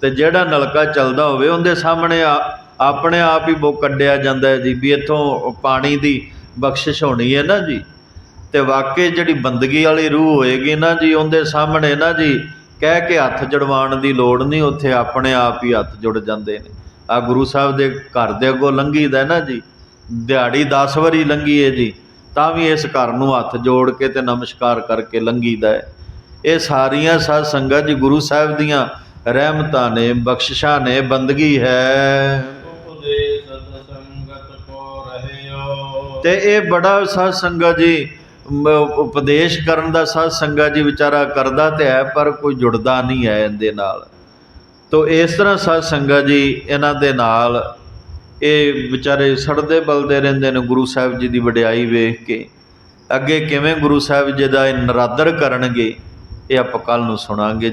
Speaker 1: ਤੇ ਜਿਹੜਾ ਨਲਕਾ ਚੱਲਦਾ ਹੋਵੇ, ਉਹਦੇ ਸਾਹਮਣੇ ਆ- ਆਪਣੇ ਆਪ ਹੀ ਬੁੱਕ ਕੱਢਿਆ ਜਾਂਦਾ ਹੈ ਜੀ, ਵੀ ਇੱਥੋਂ ਪਾਣੀ ਦੀ ਬਖਸ਼ਿਸ਼ ਹੋਣੀ ਹੈ ਨਾ ਜੀ। ਤੇ ਵਾਕਈ ਜਿਹੜੀ ਬੰਦਗੀ ਵਾਲੀ ਰੂਹ ਹੋਏਗੀ ਨਾ ਜੀ, ਉਹਦੇ ਸਾਹਮਣੇ ਨਾ ਜੀ, ਕਹਿ ਕੇ ਹੱਥ ਜੜਵਾਉਣ ਦੀ ਲੋੜ ਨਹੀਂ, ਉੱਥੇ ਆਪਣੇ ਆਪ ਹੀ ਹੱਥ ਜੁੜ ਜਾਂਦੇ ਨੇ। ਆ ਗੁਰੂ ਸਾਹਿਬ ਦੇ ਘਰ ਦੇ ਅੱਗੋਂ ਲੰਘੀਦਾ ਨਾ ਜੀ, ਦਿਹਾੜੀ 10 ਵਾਰੀ ਲੰਘੀ ਹੈ ਜੀ, ਤਾਂ ਵੀ ਇਸ ਘਰ ਨੂੰ ਹੱਥ ਜੋੜ ਕੇ ਤੇ ਨਮਸਕਾਰ ਕਰਕੇ ਲੰਘੀਦਾ ਹੈ। ਇਹ ਸਾਰੀਆਂ ਸਾਧ ਸੰਗਤ ਜੀ, ਗੁਰੂ ਸਾਹਿਬ ਦੀਆਂ ਰਹਿਮਤਾਂ ਨੇ, ਬਖਸ਼ਿਸ਼ਾਂ ਨੇ, ਬੰਦਗੀ ਹੈ। ਤੇ ਇਹ ਬੜਾ ਸਾਧ ਸੰਗਤ ਜੀ ਉਪਦੇਸ਼ ਕਰਨ ਦਾ ਸਾਧ ਸੰਗਤ ਜੀ ਵਿਚਾਰਾ ਕਰਦਾ ਤੇ ਹੈ, ਪਰ ਕੋਈ ਜੁੜਦਾ ਨਹੀਂ ਹੈ ਇਹਦੇ ਨਾਲ। ਤੋ ਇਸ ਤਰ੍ਹਾਂ ਸਾਧ ਸੰਗਤ ਜੀ ਇਹਨਾਂ ਦੇ ਨਾਲ ਇਹ ਵਿਚਾਰੇ ਸੜਦੇ ਬਲਦੇ ਰਹਿੰਦੇ ਨੇ ਗੁਰੂ ਸਾਹਿਬ ਜੀ ਦੀ ਵਡਿਆਈ ਵੇਖ ਕੇ। ਅੱਗੇ ਕਿਵੇਂ ਗੁਰੂ ਸਾਹਿਬ ਜੀ ਦਾ ਇਹ ਨਰਾਦਰ ਕਰਨਗੇ, ਇਹ ਆਪਾਂ ਕੱਲ ਨੂੰ ਸੁਣਾਂਗੇ।